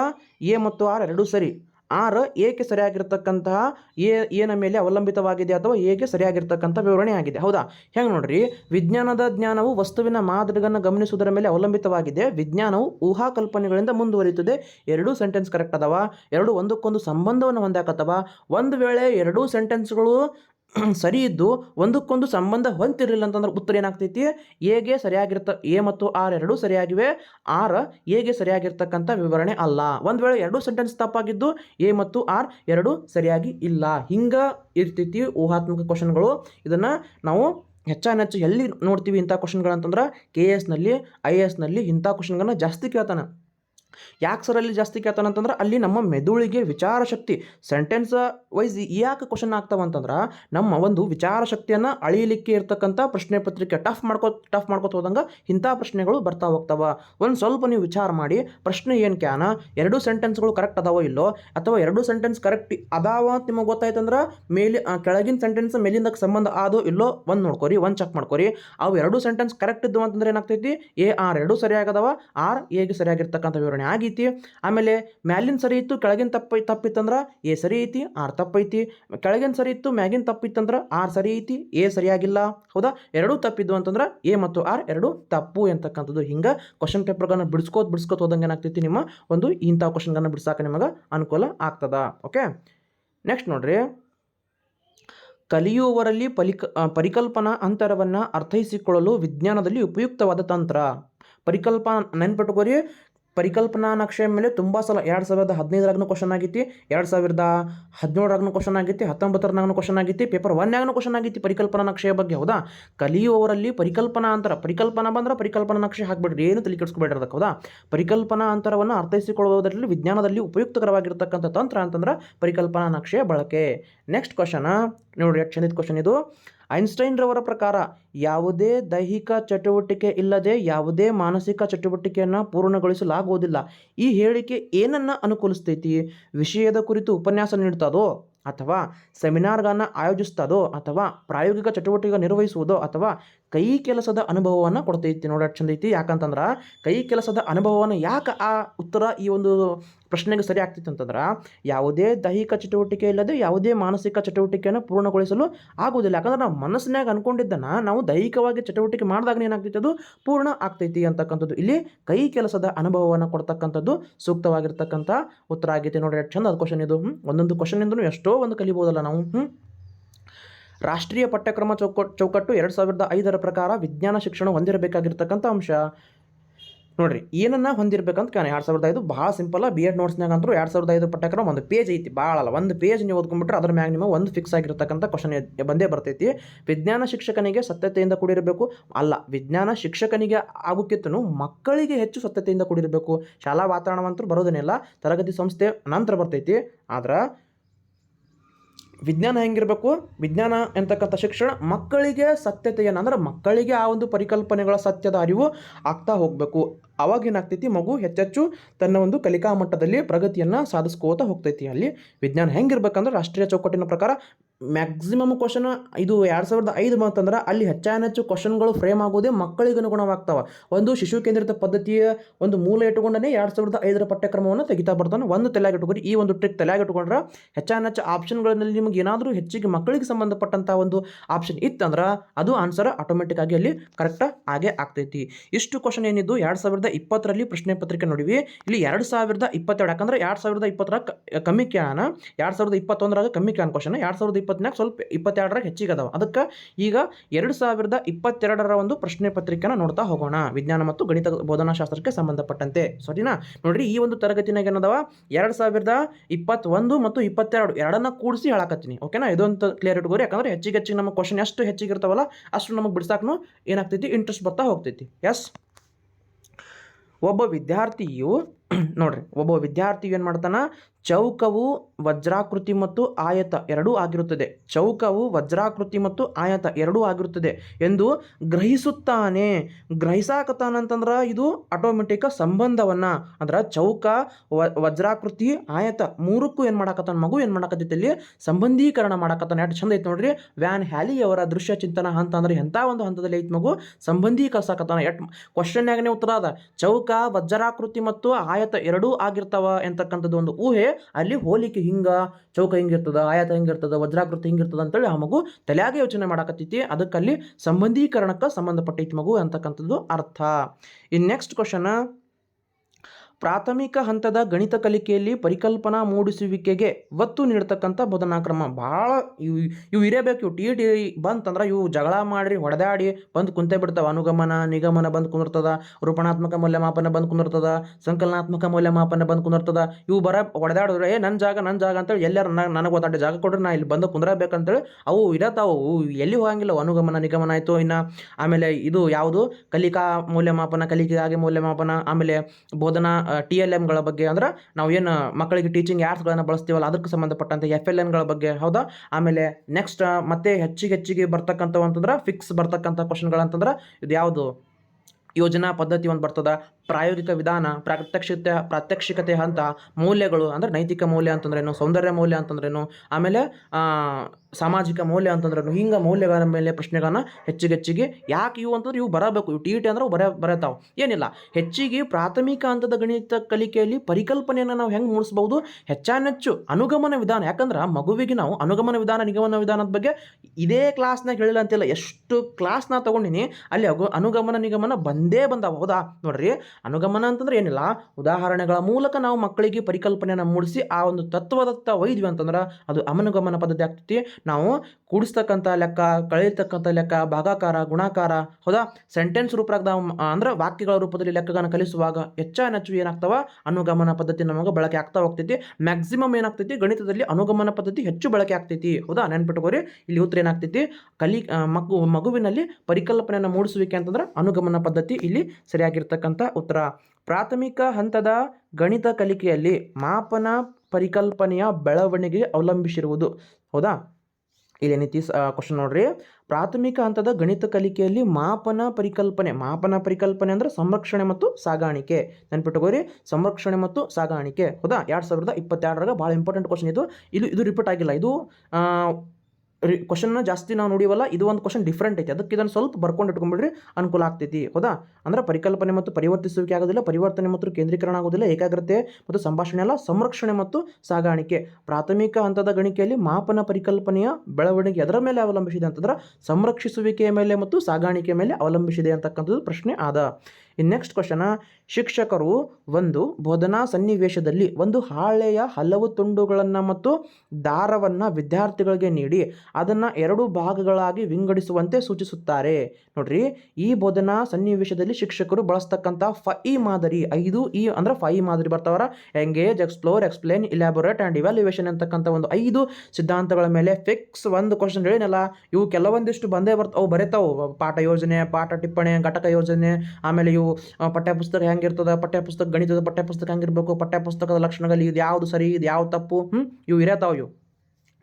ಎ ಮತ್ತು ಆರ್ ಎರಡೂ ಸರಿ. ಆರ್ ಏಕೆ ಸರಿಯಾಗಿರ್ತಕ್ಕಂತಹ ಏ ಏನ ಮೇಲೆ ಅವಲಂಬಿತವಾಗಿದೆ ಅಥವಾ ಏಕೆ ಸರಿಯಾಗಿರ್ತಕ್ಕಂಥ ವಿವರಣೆ ಆಗಿದೆ. ಹೌದಾ? ಹೆಂಗೆ ನೋಡ್ರಿ? ವಿಜ್ಞಾನದ ಜ್ಞಾನವು ವಸ್ತುವಿನ ಮಾದರಿಗಳನ್ನು ಗಮನಿಸುವುದರ ಮೇಲೆ ಅವಲಂಬಿತವಾಗಿದೆ. ವಿಜ್ಞಾನವು ಊಹಾ ಕಲ್ಪನೆಗಳಿಂದ ಮುಂದುವರಿಯುತ್ತದೆ. ಎರಡೂ ಸೆಂಟೆನ್ಸ್ ಕರೆಕ್ಟ್ ಅದಾವ? ಎರಡು ಒಂದಕ್ಕೊಂದು ಸಂಬಂಧವನ್ನು ಹೊಂದಾಕತ್ತವ? ಒಂದು ವೇಳೆ ಎರಡೂ ಸೆಂಟೆನ್ಸ್ಗಳು ಸರಿ ಇದ್ದು ಒಂದಕ್ಕೊಂದು ಸಂಬಂಧ ಹೊಂತಿರಲಿಲ್ಲ ಅಂತಂದ್ರೆ ಉತ್ತರ ಏನಾಗ್ತೈತಿ? ಎಗೆ ಸರಿಯಾಗಿರ್ತ, ಎ ಮತ್ತು ಆರ್ ಎರಡೂ ಸರಿಯಾಗಿವೆ. ಆರ್ ಎಗೆ ಸರಿಯಾಗಿರ್ತಕ್ಕಂಥ ವಿವರಣೆ ಅಲ್ಲ. ಒಂದು ವೇಳೆ ಎರಡೂ ಸೆಂಟೆನ್ಸ್ ತಪ್ಪಾಗಿದ್ದು, ಎ ಮತ್ತು ಆರ್ ಎರಡೂ ಸರಿಯಾಗಿ ಇಲ್ಲ. ಹಿಂಗೆ ಇರ್ತೈತಿ ಊಹಾತ್ಮಕ ಕ್ವಶನ್ಗಳು. ಇದನ್ನು ನಾವು ಹೆಚ್ಚಾನೆಚ್ಚು ಎಲ್ಲಿ ನೋಡ್ತೀವಿ ಇಂಥ ಕ್ವಶನ್ಗಳಂತಂದ್ರೆ ಕೆ ಎಸ್ನಲ್ಲಿ ಐ ಎ ಎಸ್ನಲ್ಲಿ ಇಂಥ ಕ್ವಶನ್ಗಳನ್ನ ಜಾಸ್ತಿ ಕೇಳ್ತಾನೆ. ಯಾಕೆ ಸರ್ ಅಲ್ಲಿ ಜಾಸ್ತಿ ಕೇಳ್ತಾನೆ ಅಂತಂದ್ರೆ ಅಲ್ಲಿ ನಮ್ಮ ಮೆದುಳಿಗೆ ವಿಚಾರ ಶಕ್ತಿ ಸೆಂಟೆನ್ಸ್ ವೈಸ್ ಯಾಕೆ ಕ್ವಶನ್ ಆಗ್ತಾವ ಅಂತಂದ್ರೆ ನಮ್ಮ ಒಂದು ವಿಚಾರ ಶಕ್ತಿಯನ್ನು ಅಳಿಯಲಿಕ್ಕೆ ಇರ್ತಕ್ಕಂಥ ಪ್ರಶ್ನೆ ಪತ್ರಿಕೆ ಟಫ್ ಮಾಡ್ಕೋ ಟಫ್ ಮಾಡ್ಕೋತ ಹೋದಂಗೆ ಇಂಥ ಪ್ರಶ್ನೆಗಳು ಬರ್ತಾ ಹೋಗ್ತಾವ. ಒಂದು ಸ್ವಲ್ಪ ನೀವು ವಿಚಾರ ಮಾಡಿ, ಪ್ರಶ್ನೆ ಏನು ಕ್ಯಾನ? ಎರಡು ಸೆಂಟೆನ್ಸ್ಗಳು ಕರೆಕ್ಟ್ ಅದಾವೋ ಇಲ್ಲೋ? ಅಥವಾ ಎರಡು ಸೆಂಟೆನ್ಸ್ ಕರೆಕ್ಟ್ ಅದಾವ ಅಂತ ನಿಮಗೆ ಗೊತ್ತಾಯ್ತಂದ್ರೆ ಮೇಲೆ ಕೆಳಗಿನ ಸೆಂಟೆನ್ಸ್ ಮೇಲಿಂದ ಸಂಬಂಧ ಆದೋ ಇಲ್ಲೋ ಒಂದು ನೋಡ್ಕೋರಿ, ಒಂದು ಚೆಕ್ ಮಾಡ್ಕೊರಿ. ಅವು ಎರಡು ಸೆಂಟೆನ್ಸ್ ಕರೆಕ್ಟ್ ಇದ್ದು ಅಂತಂದ್ರೆ ಏನಾಗ್ತೈತಿ? ಎ, ಆರ್ ಎರಡು ಸರಿಯಾಗದವ, ಆರ್ ಎಗೆ ಸರಿಯಾಗಿರ್ತಕ್ಕಂಥ ವಿವರಣೆ. ಆಗೈತಿ ಆಮೇಲೆ ಮ್ಯಾಲಿನ ಸರಿ ಇತ್ತು, ಕೆಳಗಿನ ತಪ್ಪು, ತಪ್ಪಿತ್ತಂದ್ರೆ ಎ ಸರಿ ಐತಿ, ಆರ್ ತಪ್ಪೈತಿ. ಕೆಳಗಿನ ಸರಿ ಇತ್ತು, ಮ್ಯಾಗಿನ ತಪ್ಪಿತ್ತಂದ್ರೆ ಆರ್ ಸರಿ ಐತಿ, ಎ ಸರಿಯಾಗಿಲ್ಲ. ಹೌದಾ? ಎರಡೂ ತಪ್ಪಿದ್ದು ಅಂತಂದ್ರೆ ಎ ಮತ್ತು ಆರ್ ಎರಡು ತಪ್ಪು ಅಂತಕ್ಕಂಥದ್ದು ಹಿಂಗೆ ಕ್ವಶನ್ ಪೇಪರ್ಗಳನ್ನು ಬಿಡಿಸ್ಕೋತ ಬಿಡಿಸ್ಕೋತ ಹೋದಂಗೆ ಏನಾಗ್ತೈತಿ ನಿಮ್ಮ ಒಂದು ಇಂಥ ಕ್ವಶನ್ಗಳನ್ನು ಬಿಡ್ಸಾಕ ನಿಮಗೆ ಅನುಕೂಲ ಆಗ್ತದ. ಓಕೆ? ನೆಕ್ಸ್ಟ್ ನೋಡ್ರಿ. ಕಲಿಯುವವರಲ್ಲಿ ಪಲಿಕ ಪರಿಕಲ್ಪನಾ ಅಂತರವನ್ನು ಅರ್ಥೈಸಿಕೊಳ್ಳಲು ವಿಜ್ಞಾನದಲ್ಲಿ ಉಪಯುಕ್ತವಾದ ತಂತ್ರ. ಪರಿಕಲ್ಪನಾ ನೆನ್ಪಿಟ್ಕೋರಿ. ಪರಿಕಲ್ಪನಾ ನಕ್ಷೆ ಮೇಲೆ ತುಂಬ ಸಲ ಎರಡು ಸಾವಿರದ ಹದಿನೈದರಾಗೂ ಕ್ವಶನ್ ಆಗೈತಿ ಎರಡು ಸಾವಿರದ ಹದಿನೇಳರಾಗೂ ಕ್ವಶನ್ ಆಗೈತಿ ಹತ್ತೊಂಬತ್ತರನಾಗೂ ಕ್ವಶನ್ ಆಗೈತಿ ಪೇಪರ್ ಒನ್ಯಾಗೂ ಕ್ವಶನ್ ಆಗೈತಿ ಪರಿಕಲ್ಪನಾ ನಕ್ಷೆಯ ಬಗ್ಗೆ, ಹೌದಾ? ಕಲಿಯುವವರಲ್ಲಿ ಪರಿಕಲ್ಪನಾ ಅಂತರ, ಪರಿಕಲ್ಪನಾ ಬಂದ್ರೆ ಪರಿಕಲ್ಪನಾ ನಕ್ಷೆ ಹಾಕ್ಬಿಡ್ರಿ, ಏನು ತಲೆ ಕೆಡಿಸ್ಕೊಬೇಡ್ರಿ ಹೌದಾ? ಪರಿಕಲ್ಪನಾ ಅಂತರವನ್ನು ಅರ್ಥೈಸಿಕೊಳ್ಳುವುದರಲ್ಲಿ ವಿಜ್ಞಾನದಲ್ಲಿ ಉಪಯುಕ್ತಕರವಾಗಿರ್ತಕ್ಕಂಥ ತಂತ್ರ ಅಂತಂದ್ರೆ ಪರಿಕಲ್ಪನಾ ನಕ್ಷೆಯ ಬಳಕೆ. ನೆಕ್ಸ್ಟ್ ಕ್ವಶನ್ ನೋಡ್ರಿ ಎಷ್ಟು ಚಂದಿದ ಕ್ವಶನ್ ಇದು. ಐನ್ಸ್ಟೈನ್ ರವರ ಪ್ರಕಾರ, ಯಾವುದೇ ದೈಹಿಕ ಚಟುವಟಿಕೆ ಇಲ್ಲದೆ ಯಾವುದೇ ಮಾನಸಿಕ ಚಟುವಟಿಕೆಯನ್ನು ಪೂರ್ಣಗೊಳಿಸಲಾಗುವುದಿಲ್ಲ. ಈ ಹೇಳಿಕೆ ಏನನ್ನ ಅನುಕೂಲಿಸ್ತೈತಿ? ವಿಷಯದ ಕುರಿತು ಉಪನ್ಯಾಸ ನೀಡ್ತದೋ? ಅಥವಾ ಸೆಮಿನಾರ್ಗಳನ್ನು ಆಯೋಜಿಸ್ತದೋ? ಅಥವಾ ಪ್ರಾಯೋಗಿಕ ಚಟುವಟಿಕೆ ನಿರ್ವಹಿಸುವುದೋ? ಅಥವಾ ಕೈ ಕೆಲಸದ ಅನುಭವವನ್ನು ಕೊಡ್ತೈತಿ ನೋಡಿ ಚಂದ ಐತಿ. ಯಾಕಂತಂದ್ರೆ ಕೈ ಕೆಲಸದ ಅನುಭವವನ್ನು ಯಾಕೆ ಆ ಉತ್ತರ ಈ ಒಂದು ಪ್ರಶ್ನೆಗೆ ಸರಿ ಆಗ್ತಿತ್ತು ಅಂತಂದ್ರೆ ಯಾವುದೇ ದೈಹಿಕ ಚಟುವಟಿಕೆ ಇಲ್ಲದೆ ಯಾವುದೇ ಮಾನಸಿಕ ಚಟುವಟಿಕೆಯನ್ನು ಪೂರ್ಣಗೊಳಿಸಲು ಆಗುವುದಿಲ್ಲ. ಯಾಕಂದ್ರೆ ನಾವು ಮನಸ್ಸಿನಾಗ ಅಂದ್ಕೊಂಡಿದ್ದನ್ನು ನಾವು ದೈಹಿಕವಾಗಿ ಚಟುವಟಿಕೆ ಮಾಡಿದಾಗ ಏನಾಗ್ತೈತೆ ಅದು ಪೂರ್ಣ ಆಗ್ತೈತಿ ಅಂತಕ್ಕಂಥದ್ದು. ಇಲ್ಲಿ ಕೈ ಕೆಲಸದ ಅನುಭವವನ್ನು ಕೊಡ್ತಕ್ಕಂಥದ್ದು ಸೂಕ್ತವಾಗಿರ್ತಕ್ಕಂಥ ಉತ್ತರ ಆಗೈತಿ ನೋಡಿ ಚಂದ ಅದು ಕ್ವಶನ್ ಇದು. ಒಂದೊಂದು ಇಂದನು ಎಷ್ಟೋ ಒಂದು ಕಲಿಬೋದಲ್ಲ ನಾವು. ರಾಷ್ಟ್ರೀಯ ಪಠ್ಯಕ್ರಮ ಚೌಕಟ್ಟು ಚೌಕಟ್ಟು ಎರಡು ಸಾವಿರದ ಐದರ ಪ್ರಕಾರ ವಿಜ್ಞಾನ ಶಿಕ್ಷಣ ಹೊಂದಿರಬೇಕಾಗಿರ್ತಕ್ಕಂಥ ಅಂಶ. ನೋಡಿರಿ, ಏನನ್ನು ಹೊಂದಿರಬೇಕಂತ ಕಾಣೆ ಎರಡು ಸಾವಿರದ ಐದು ಭಾಳ ಸಿಂಪಲ್ ಬಿ ಎಡ್ ನೋಟ್ಸ್ನಾಗ ಅಂತೂ ಎರಡು ಸಾವಿರದ ಐದು ಪಠ್ಯಕ್ರಮ ಒಂದು ಪೇಜ್ ಐತಿ. ಭಾಳ ಅಲ್ಲ, ಒಂದು ಪೇಜ್ ನೀವು ಓದ್ಕೊಂಡ್ಬಿಟ್ರೆ ಅದ್ರ ಮ್ಯಾಗ ನಿಮಗೆ ಒಂದು ಫಿಕ್ಸ್ ಆಗಿರ್ತಕ್ಕಂಥ ಕ್ವಶನ್ ಬಂದೇ ಬರ್ತೈತಿ. ವಿಜ್ಞಾನ ಶಿಕ್ಷಕನಿಗೆ ಸತ್ಯತೆಯಿಂದ ಕೂಡಿರಬೇಕು. ಅಲ್ಲ, ವಿಜ್ಞಾನ ಶಿಕ್ಷಕನಿಗೆ ಆಗೋಕ್ಕಿಂತನೂ ಮಕ್ಕಳಿಗೆ ಹೆಚ್ಚು ಸತ್ಯತೆಯಿಂದ ಕೂಡಿರಬೇಕು. ಶಾಲಾ ವಾತಾವರಣವಂತೂ ಬರೋದೇನಿಲ್ಲ. ತರಗತಿ ಸಂಸ್ಥೆ ನಂತರ ಬರ್ತೈತಿ. ಆದ್ರೆ ವಿಜ್ಞಾನ ಹೆಂಗಿರಬೇಕು? ವಿಜ್ಞಾನ ಎಂತಕ್ಕಂಥ ಶಿಕ್ಷಣ ಮಕ್ಕಳಿಗೆ ಸತ್ಯತೆಯನ್ನು, ಅಂದರೆ ಮಕ್ಕಳಿಗೆ ಆ ಒಂದು ಪರಿಕಲ್ಪನೆಗಳ ಸತ್ಯದ ಅರಿವು ಆಗ್ತಾ ಹೋಗಬೇಕು. ಅವಾಗ ಏನಾಗ್ತೈತಿ? ಮಗು ಹೆಚ್ಚೆಚ್ಚು ತನ್ನ ಒಂದು ಕಲಿಕಾ ಮಟ್ಟದಲ್ಲಿ ಪ್ರಗತಿಯನ್ನು ಸಾಧಿಸ್ಕೋತಾ ಹೋಗ್ತೈತಿ. ಅಲ್ಲಿ ವಿಜ್ಞಾನ ಹೆಂಗಿರ್ಬೇಕಂದ್ರೆ ರಾಷ್ಟ್ರೀಯ ಚೌಕಟ್ಟಿನ ಪ್ರಕಾರ ಮ್ಯಾಕ್ಸಿಮಮ್ ಕ್ವಶನ್ ಇದು ಎರಡು ಸಾವಿರದ ಐದು ಬಂತಂದ್ರೆ ಅಲ್ಲಿ ಹೆಚ್ಚಾನೆಚ್ಚು ಕ್ವಶನ್ಗಳು ಫ್ರೇಮ್ ಆಗೋದೇ ಮಕ್ಕಳಿಗೆ ಅನುಗುಣವಾಗ್ತಾವ ಒಂದು ಶಿಶು ಕೇಂದ್ರಿತ ಪದ್ಧತಿಯ ಒಂದು ಮೂಲ ಇಟ್ಟುಕೊಂಡೇ ಎರಡು ಸಾವಿರದ ಐದರ ಪಠ್ಯಕ್ರಮವನ್ನು ತೆಗಿತಾ ಬರ್ತಾನೆ. ಒಂದು ತಲೆಯಾಗಿ ಇಟ್ಕೊಂಡು ಈ ಒಂದು ಟ್ರಿಕ್ ತಲೆಯಾಗಿ ಇಟ್ಕೊಂಡ್ರೆ ಹೆಚ್ಚಾನೆಚ್ಚು ಆಪ್ಷನ್ಗಳಲ್ಲಿ ನಿಮಗೆ ಏನಾದರೂ ಹೆಚ್ಚಿಗೆ ಮಕ್ಕಳಿಗೆ ಸಂಬಂಧಪಟ್ಟಂಥ ಒಂದು ಆಪ್ಷನ್ ಇತ್ತಂದ್ರೆ ಅದು ಆನ್ಸರ್ ಆಟೋಮೆಟಿಕ್ ಆಗಿ ಅಲ್ಲಿ ಕರೆಕ್ಟ್ ಆಗೇ ಆಗ್ತೈತಿ. ಇಷ್ಟು ಕ್ವಶನ್ ಏನಿದ್ದು? ಎರಡು ಸಾವಿರದ ಇಪ್ಪತ್ತರಲ್ಲಿ ಪ್ರಶ್ನೆ ಪತ್ರಿಕೆ ನೋಡಿವಿ. ಇಲ್ಲಿ ಎರಡು ಸಾವಿರದ ಇಪ್ಪತ್ತೆರಡು, ಯಾಕಂದ್ರೆ ಎರಡು ಸಾವಿರದ ಇಪ್ಪತ್ತರ ಕಮ್ಮಿ ಕ್ಯಾನ ಎರಡು ಸಾವಿರದ ಇಪ್ಪತ್ತೊಂದರಾಗ ಕಮ್ಮಿ ಕ್ಯಾನ್ ಕ್ವಶನ್ ಎರಡು ಸಾವಿರದ ಇಪ್ಪತ್ತನಾಗ ಸ್ವಲ್ಪ ಇಪ್ಪತ್ತೆರಡರಾಗ ಹೆಚ್ಚಿಗೆ ಅದಾವ. ಅದಕ್ಕೆ ಈಗ ಎರಡು ಸಾವಿರದ ಇಪ್ಪತ್ತೆರಡರ ಒಂದು ಪ್ರಶ್ನೆ ಪತ್ರಿಕೆನ ನೋಡ್ತಾ ಹೋಗೋಣ. ವಿಜ್ಞಾನ ಮತ್ತು ಗಣಿತ ಬೋಧನಾಶಾಸ್ತ್ರಕ್ಕೆ ಸಂಬಂಧಪಟ್ಟಂತೆ. ಸರಿನಾ? ನೋಡ್ರಿ, ಈ ಒಂದು ತರಗತಿನಾಗ ಏನದಾವ? ಎರಡು ಸಾವಿರದ ಇಪ್ಪತ್ತೊಂದು ಮತ್ತು ಇಪ್ಪತ್ತೆರಡು ಎರಡನ್ನ ಕೂಡಿಸಿ ಹೇಳಕತ್ತೀನಿ. ಓಕೆನಾ? ಇದೊಂದು ಕ್ಲಿಯರ್ ಇಟ್ಕೋರಿ. ಯಾಕಂದ್ರೆ ಹೆಚ್ಚಿಗೆ ಹೆಚ್ಚಿಗೆ ನಮ್ಮ ಕ್ವಶನ್ ಎಷ್ಟು ಹೆಚ್ಚಿಗೆ ಇರ್ತಾವಲ್ಲ, ಅಷ್ಟು ನಮಗೆ ಬಿಡ್ಸಾಕ್ನು ಏನಾಗ್ತೈತಿ? ಇಂಟ್ರೆಸ್ಟ್ ಬರ್ತಾ ಹೋಗ್ತೈತಿ. ಎಸ್ ಒಬ್ಬ ವಿದ್ಯಾರ್ಥಿಯು ನೋಡ್ರಿ ಒಬ್ಬ ವಿದ್ಯಾರ್ಥಿಯು ಏನು ಮಾಡ್ತಾನ ಚೌಕವು ವಜ್ರಾಕೃತಿ ಮತ್ತು ಆಯತ ಎರಡೂ ಆಗಿರುತ್ತದೆ. ಚೌಕವು ವಜ್ರಾಕೃತಿ ಮತ್ತು ಆಯತ ಎರಡೂ ಆಗಿರುತ್ತದೆ ಎಂದು ಗ್ರಹಿಸುತ್ತಾನೆ. ಗ್ರಹಿಸಾಕತಾನಂತಂದ್ರೆ ಇದು ಆಟೋಮೆಟಿಕ್ ಸಂಬಂಧವನ್ನು. ಅಂದ್ರೆ ಚೌಕ ವಜ್ರಾಕೃತಿ, ಆಯತ ಮೂರಕ್ಕೂ ಏನು ಮಾಡಾಕತ್ತಾನ? ಮಗು ಏನು ಮಾಡಾಕತ್ತೈತಿ ಇಲ್ಲಿ ಸಂಬಂಧೀಕರಣ ಮಾಡಾಕತ್ತಾನ. ಎಷ್ಟು ಚಂದ ಐತೆ ನೋಡ್ರಿ. ವ್ಯಾನ್ ಹ್ಯಾಲಿ ಅವರ ದೃಶ್ಯ ಚಿಂತನ ಹಂತ ಅಂದ್ರೆ ಎಂಥ ಒಂದು ಹಂತದಲ್ಲಿ ಐತೆ ಮಗು? ಸಂಬಂಧೀಕರಿಸಾಕತ್ತಾನ. ಎಟ್ ಕ್ವಶನ್ಯಾಗನೇ ಉತ್ತರ ಅದ. ಚೌಕ, ವಜ್ರಾಕೃತಿ ಮತ್ತು ಆಯತ ಎರಡೂ ಆಗಿರ್ತಾವ ಎಂತಕ್ಕಂಥದ್ದು ಒಂದು ಊಹೆ. ಅಲ್ಲಿ ಹೋಲಿಕೆ ಹಿಂಗ, ಚೌಕ ಹಿಂಗಿರ್ತದ, ಆಯತ ಹಿಂಗಿರ್ತದ, ವಜ್ರಾಕೃತಿ ಹಿಂಗಿರ್ತದ ಅಂತೇಳಿ ಆ ಮಗು ತಲೆಯಾಗೆ ಯೋಚನೆ ಮಾಡಾಕತ್ತೈತಿ. ಅದಕ್ಕಲ್ಲಿ ಸಂಬಂಧೀಕರಣಕ್ಕೆ ಸಂಬಂಧಪಟ್ಟೈತಿ ಮಗು ಅಂತಕ್ಕಂಥದ್ದು ಅರ್ಥ. ಇನ್ ನೆಕ್ಸ್ಟ್ ಕ್ವಶನ್ ಪ್ರಾಥಮಿಕ ಹಂತದ ಗಣಿತ ಕಲಿಕೆಯಲ್ಲಿ ಪರಿಕಲ್ಪನಾ ಮೂಡಿಸುವಿಕೆಗೆ ಒತ್ತು ನೀಡತಕ್ಕಂಥ ಬೋಧನಾ ಕ್ರಮ ಭಾಳ ಇವು ಇವು ಇರಬೇಕು. ಇವು ಟಿ ಟಿ ಬಂತಂದ್ರೆ ಇವು ಜಗಳ ಮಾಡಿರಿ, ಹೊಡೆದಾಡಿ ಬಂದು ಕುಂತೇ ಬಿಡ್ತಾವೆ. ಅನುಗಮನ, ನಿಗಮನ ಬಂದು ಕುಂದಿರ್ತದ. ರೂಪಣಾತ್ಮಕ ಮೌಲ್ಯಮಾಪನ ಬಂದು ಕುಂದಿರ್ತದ. ಸಂಕಲನಾತ್ಮಕ ಮೌಲ್ಯಮಾಪನ ಬಂದು ಕುಂದಿರ್ತದ. ಇವು ಬರ ಹೊಡೆದಾಡಿದ್ರೆ, ಏ ನನ್ನ ಜಾಗ ನನ್ನ ಜಾಗ ಅಂತೇಳಿ ಎಲ್ಲರೂ ನನಗೆ ಗೊತ್ತಾಡಿ ಜಾಗ ಕೊಡ್ರಿ, ನಾ ಇಲ್ಲಿ ಬಂದು ಕುಂದ್ರಬೇಕಂತೇಳಿ ಅವು ಇರತ್ತಾವು ಎಲ್ಲಿ ಹೋಗಂಗಿಲ್ಲ. ಅನುಗಮನ, ನಿಗಮನ ಆಯಿತು ಇನ್ನು. ಆಮೇಲೆ ಇದು ಯಾವುದು? ಕಲಿಕಾ ಮೌಲ್ಯಮಾಪನ ಕಲಿಕೆಗಾಗಿ ಮೌಲ್ಯಮಾಪನ, ಆಮೇಲೆ ಬೋಧನಾ ಟಿ ಎಲ್ ಎಮ್ಗಳ ಬಗ್ಗೆ ಅಂದ್ರೆ ನಾವು ಏನು ಮಕ್ಕಳಿಗೆ ಟೀಚಿಂಗ್ ಆ್ಯಪ್ಸ್ಗಳನ್ನು ಬಳಸ್ತೀವಲ್ಲ ಅದಕ್ಕೆ ಸಂಬಂಧಪಟ್ಟಂತೆ ಎಫ್ ಎಲ್ ಎನ್ಗಳ ಬಗ್ಗೆ, ಹೌದಾ? ಆಮೇಲೆ ನೆಕ್ಸ್ಟ್ ಮತ್ತೆ ಹೆಚ್ಚಿಗೆ ಹೆಚ್ಚಿಗೆ ಬರ್ತಕ್ಕಂಥವು ಅಂತಂದ್ರೆ ಫಿಕ್ಸ್ ಬರ್ತಕ್ಕಂಥ ಕ್ವಶನ್ಗಳಂತಂದ್ರೆ ಇದು ಯಾವುದು ಯೋಜನಾ ಪದ್ಧತಿ ಒಂದು ಬರ್ತದ. ಪ್ರಾಯೋಗಿಕ ವಿಧಾನ, ಪ್ರಾತ್ಯಕ್ಷತೆ, ಪ್ರಾತ್ಯಕ್ಷಿಕತೆ ಹಂತ ಮೌಲ್ಯಗಳು ಅಂದ್ರೆ ನೈತಿಕ ಮೌಲ್ಯ ಅಂತಂದ್ರೇನು, ಸೌಂದರ್ಯ ಮೌಲ್ಯ ಅಂತಂದ್ರೇನು, ಆಮೇಲೆ ಸಾಮಾಜಿಕ ಮೌಲ್ಯ ಅಂತಂದ್ರೇನು, ಹಿಂಗೆ ಮೌಲ್ಯಗಳ ಮೇಲೆ ಪ್ರಶ್ನೆಗಳನ್ನ ಹೆಚ್ಚಿಗೆ ಹೆಚ್ಚಿಗೆ ಯಾಕೆ ಇವು ಅಂತಂದ್ರೆ ಇವು ಬರಬೇಕು. ಇವು ಟಿ ಟಿ ಅಂದ್ರೆ ಬರ, ಬರತಾವೆ. ಏನಿಲ್ಲ, ಹೆಚ್ಚಿಗೆ ಪ್ರಾಥಮಿಕ ಹಂತದ ಗಣಿತ ಕಲಿಕೆಯಲ್ಲಿ ಪರಿಕಲ್ಪನೆಯನ್ನು ನಾವು ಹೆಂಗೆ ಮೂಡಿಸ್ಬೋದು? ಹೆಚ್ಚಾನೆಚ್ಚು ಅನುಗಮನ ವಿಧಾನ. ಯಾಕಂದ್ರೆ ಮಗುವಿಗೆ ನಾವು ಅನುಗಮನ ವಿಧಾನ, ನಿಗಮನ ವಿಧಾನದ ಬಗ್ಗೆ ಇದೇ ಕ್ಲಾಸ್ನಾಗ ಹೇಳಿಲ್ಲ ಅಂತಿಲ್ಲ. ಎಷ್ಟು ಕ್ಲಾಸ್ ನಾ ತಗೊಂಡಿನಿ, ಅಲ್ಲಿ ಅನುಗಮನ, ನಿಗಮನ ಬಂದೇ ಬಂದಾವ, ಹೌದಾ? ನೋಡ್ರಿ, ಅನುಗಮನ ಅಂತಂದ್ರೆ ಏನಿಲ್ಲ. ಉದಾಹರಣೆಗಳ ಮೂಲಕ ನಾವು ಮಕ್ಕಳಿಗೆ ಪರಿಕಲ್ಪನೆಯನ್ನು ಮೂಡಿಸಿ ಆ ಒಂದು ತತ್ವದತ್ತ ಒಯ್ದ್ವಿ ಅಂತಂದ್ರೆ ಅದು ಅಮನುಗಮನ ಪದ್ಧತಿ ಆಗ್ತೈತಿ. ನಾವು ಕೂಡಿಸ್ತಕ್ಕಂಥ ಲೆಕ್ಕ, ಕಳೆಯತಕ್ಕಂಥ ಲೆಕ್ಕ, ಭಾಗಾಕಾರ, ಗುಣಾಕಾರ, ಹೌದಾ? ಸೆಂಟೆನ್ಸ್ ರೂಪದಾಗ ಅಂದ್ರೆ ವಾಕ್ಯಗಳ ರೂಪದಲ್ಲಿ ಲೆಕ್ಕಗಳನ್ನು ಕಲಿಸುವಾಗ ಹೆಚ್ಚಾನೆಚ್ಚು ಏನಾಗ್ತಾವ? ಅನುಗಮನ ಪದ್ಧತಿ ನಮಗೆ ಬಳಕೆ ಆಗ್ತಾ ಹೋಗ್ತೈತಿ. ಮ್ಯಾಕ್ಸಿಮಮ್ ಏನಾಗ್ತೈತಿ? ಗಣಿತದಲ್ಲಿ ಅನುಗಮನ ಪದ್ಧತಿ ಹೆಚ್ಚು ಬಳಕೆ ಆಗ್ತೈತಿ. ಹೌದಾ? ನೆನ್ಪಿಟ್ಕೋರಿ, ಇಲ್ಲಿ ಉತ್ತರ ಏನಾಗ್ತೈತಿ? ಕಲಿ ಮಗು, ಮಗುವಿನಲ್ಲಿ ಪರಿಕಲ್ಪನೆಯನ್ನು ಮೂಡಿಸುವಿಕೆ ಅಂತಂದ್ರೆ ಅನುಗಮನ ಪದ್ಧತಿ. ಇಲ್ಲಿ ಸರಿಯಾಗಿರ್ತಕ್ಕಂಥ ಉತ್ತರ. ಪ್ರಾಥಮಿಕ ಹಂತದ ಗಣಿತ ಕಲಿಕೆಯಲ್ಲಿ ಮಾಪನ ಪರಿಕಲ್ಪನೆಯ ಬೆಳವಣಿಗೆ ಅವಲಂಬಿಸಿರುವುದು. ಹೌದಾ? ಇದೇನೈತಿ ಕ್ವಶನ್ ನೋಡ್ರಿ. ಪ್ರಾಥಮಿಕ ಹಂತದ ಗಣಿತ ಕಲಿಕೆಯಲ್ಲಿ ಮಾಪನ ಪರಿಕಲ್ಪನೆ ಮಾಪನ ಪರಿಕಲ್ಪನೆ ಅಂದ್ರೆ ಸಂರಕ್ಷಣೆ ಮತ್ತು ಸಾಗಾಣಿಕೆ. ನೆನ್ಪಿಟ್ಟುಕೋರಿ ಸಂರಕ್ಷಣೆ ಮತ್ತು ಸಾಗಾಣಿಕೆ. ಹೌದಾ? ಎರಡು ಸಾವಿರದ ಇಪ್ಪತ್ತೆರಡರಾಗ ಭಾಳ ಇಂಪಾರ್ಟೆಂಟ್ ಕ್ವಶನ್ ಇದು. ಇದು ಇದು ರಿಪೀಟ್ ಆಗಿಲ್ಲ. ಇದು ರಿ ಕ್ವಶನ್ನ ಜಾಸ್ತಿ ನಾವು ನೋಡಿವಲ್ಲ, ಇದು ಒಂದು ಕ್ವಶನ್ ಡಿಫ್ರೆಂಟ್ ಐತೆ. ಅದಕ್ಕೆ ಇದನ್ನು ಸ್ವಲ್ಪ ಬರ್ಕೊಂಡು ಇಟ್ಕೊಂಡ್ಬಿಡ್ರಿ ಅನುಕೂಲ ಆಗ್ತೈತಿ. ಹೌದಾ? ಅಂದ್ರೆ ಪರಿಕಲ್ಪನೆ ಮತ್ತು ಪರಿವರ್ತಿಸುವಿಕೆ ಆಗೋದಿಲ್ಲ, ಪರಿವರ್ತನೆ ಮತ್ತು ಕೇಂದ್ರೀಕರಣ ಆಗೋದಿಲ್ಲ, ಏಕಾಗ್ರತೆ ಮತ್ತು ಸಂಭಾಷಣೆ ಅಲ್ಲ, ಸಂರಕ್ಷಣೆ ಮತ್ತು ಸಾಗಾಣಿಕೆ. ಪ್ರಾಥಮಿಕ ಹಂತದ ಗಣಿಕೆಯಲ್ಲಿ ಮಾಪನ ಪರಿಕಲ್ಪನೆಯ ಬೆಳವಣಿಗೆ ಅದರ ಮೇಲೆ ಅವಲಂಬಿಸಿದೆ ಅಂತಂದ್ರೆ, ಸಂರಕ್ಷಿಸುವಿಕೆಯ ಮೇಲೆ ಮತ್ತು ಸಾಗಾಣಿಕೆ ಮೇಲೆ ಅವಲಂಬಿಸಿದೆ ಅಂತಕ್ಕಂಥದ್ದು ಪ್ರಶ್ನೆ ಆದ. ಇನ್ನು ನೆಕ್ಸ್ಟ್ ಕ್ವಶನ ಶಿಕ್ಷಕರು ಒಂದು ಬೋಧನಾ ಸನ್ನಿವೇಶದಲ್ಲಿ ಒಂದು ಹಾಳೆಯ ಹಲವು ತುಂಡುಗಳನ್ನು ಮತ್ತು ದಾರವನ್ನು ವಿದ್ಯಾರ್ಥಿಗಳಿಗೆ ನೀಡಿ ಅದನ್ನು ಎರಡು ಭಾಗಗಳಾಗಿ ವಿಂಗಡಿಸುವಂತೆ ಸೂಚಿಸುತ್ತಾರೆ. ನೋಡ್ರಿ, ಈ ಬೋಧನಾ ಸನ್ನಿವೇಶದಲ್ಲಿ ಶಿಕ್ಷಕರು ಬಳಸ್ತಕ್ಕಂಥ ಫೈ ಮಾದರಿ, ಐದು ಇ ಅಂದ್ರೆ ಫೈ ಮಾದರಿ ಬರ್ತಾವರ? Engage, explore, explain elaborate and evaluation ಅಂತಕ್ಕಂಥ ಒಂದು ಐದು ಸಿದ್ಧಾಂತಗಳ ಮೇಲೆ ಫಿಕ್ಸ್ ಒಂದು ಕ್ವಶನ್ ಹೇಳಿನಲ್ಲ? ಇವು ಕೆಲವೊಂದಿಷ್ಟು ಬಂದೇ ಬರ್ತಾವೆ ಅವು ಬರೀತಾವು. ಪಾಠ ಯೋಜನೆ, ಪಾಠ ಟಿಪ್ಪಣಿ, ಘಟಕ ಯೋಜನೆ, ಆಮೇಲೆ ಇವು ಪಠ್ಯಪುಸ್ತಕ ಪಠ್ಯಪುಸ್ತಕ ಹೆಂಗಿರ್ತದ, ಪಠ್ಯಪುಸ್ತಕ, ಗಣಿತದ ಪಠ್ಯಪುಸ್ತಕ ಹೆಂಗಿರ್ಬೇಕು, ಪಠ್ಯಪುಸ್ತಕದ ಲಕ್ಷಣಗಳು ಇದು ಯಾವುದು ಸರಿ, ಇದು ಯಾವ್ದು ತಪ್ಪು ಹ್ಞೂ ಇವು ಇರತಾವ ಇವು.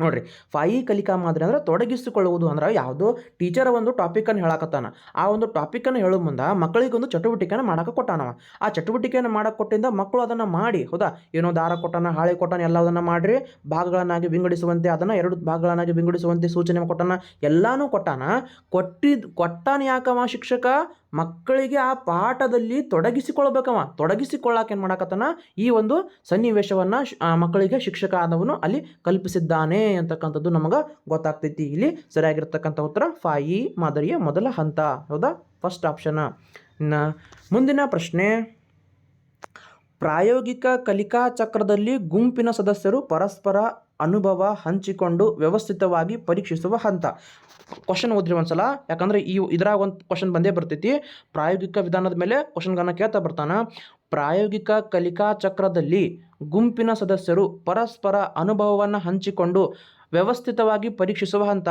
ನೋಡ್ರಿ ಫಾಯಿ ಕಲಿಕಾ ಮಾದರಿ ಅಂದ್ರೆ ತೊಡಗಿಸಿಕೊಳ್ಳುವುದು ಅಂದ್ರೆ ಯಾವುದು ಟೀಚರ್ ಒಂದು ಟಾಪಿಕನ್ನು ಹೇಳಕತ್ತಾನ. ಆ ಒಂದು ಟಾಪಿಕನ್ನು ಹೇಳೋ ಮುಂದೆ ಮಕ್ಕಳಿಗೆ ಒಂದು ಚಟುವಟಿಕೆನ ಮಾಡಕ್ಕೆ ಕೊಟ್ಟಾನವ. ಆ ಚಟುವಟಿಕೆಯನ್ನು ಮಾಡೋಕೆ ಕೊಟ್ಟಿಂದ ಮಕ್ಕಳು ಅದನ್ನು ಮಾಡಿ, ಹೌದಾ? ಏನೋ ದಾರ ಕೊಟ್ಟಾನ, ಹಾಳೆ ಕೊಟ್ಟಾನ ಅದನ್ನ ಮಾಡ್ರಿ, ಭಾಗಗಳನ್ನಾಗಿ ವಿಂಗಡಿಸುವಂತೆ ಅದನ್ನು, ಎರಡು ಭಾಗಗಳನ್ನಾಗಿ ವಿಂಗಡಿಸುವಂತೆ ಸೂಚನೆ ಕೊಟ್ಟಾನ, ಎಲ್ಲಾನು ಕೊಟ್ಟಾನ. ಕೊಟ್ಟಿದ್, ಕೊಟ್ಟಾನ ಯಾಕವ ಶಿಕ್ಷಕ? ಮಕ್ಕಳಿಗೆ ಆ ಪಾಠದಲ್ಲಿ ತೊಡಗಿಸಿಕೊಳ್ಬೇಕವ. ತೊಡಗಿಸಿಕೊಳ್ಳಾಕ ಏನು ಮಾಡಕತ್ತಾನ? ಈ ಒಂದು ಸನ್ನಿವೇಶವನ್ನು ಮಕ್ಕಳಿಗೆ ಶಿಕ್ಷಕ ಆದವನು ಅಲ್ಲಿ ಕಲ್ಪಿಸಿದ್ದಾನೆ ಅಂತಕ್ಕಂಥದ್ದು ನಮಗೆ ಗೊತ್ತಾಗ್ತೈತಿ. ಇಲ್ಲಿ ಸರಿಯಾಗಿರ್ತಕ್ಕಂಥ ಉತ್ತರ, ಫಾಯಿ ಮಾದರಿಯ ಮೊದಲ ಹಂತ. ಹೌದಾ? ಫಸ್ಟ್ ಆಪ್ಷನ್ ಇನ್ನು ಮುಂದಿನ ಪ್ರಶ್ನೆ. ಪ್ರಾಯೋಗಿಕ ಕಲಿಕಾ ಚಕ್ರದಲ್ಲಿ ಗುಂಪಿನ ಸದಸ್ಯರು ಪರಸ್ಪರ ಅನುಭವ ಹಂಚಿಕೊಂಡು ವ್ಯವಸ್ಥಿತವಾಗಿ ಪರೀಕ್ಷಿಸುವ ಹಂತ. ಕ್ವಶನ್ ಓದ್ರಿ ಒಂದ್ಸಲ. ಯಾಕಂದ್ರೆ ಈ ಇದ್ರಾಗ ಒಂದು ಕ್ವಶನ್ ಬಂದೇ ಬರ್ತೈತಿ. ಪ್ರಾಯೋಗಿಕ ವಿಧಾನದ ಮೇಲೆ ಕ್ವಶನ್ಗಳನ್ನ ಕೇಳ್ತಾ ಬರ್ತಾನೆ. ಪ್ರಾಯೋಗಿಕ ಕಲಿಕಾ ಚಕ್ರದಲ್ಲಿ ಗುಂಪಿನ ಸದಸ್ಯರು ಪರಸ್ಪರ ಅನುಭವವನ್ನು ಹಂಚಿಕೊಂಡು ವ್ಯವಸ್ಥಿತವಾಗಿ ಪರೀಕ್ಷಿಸುವ ಹಂತ.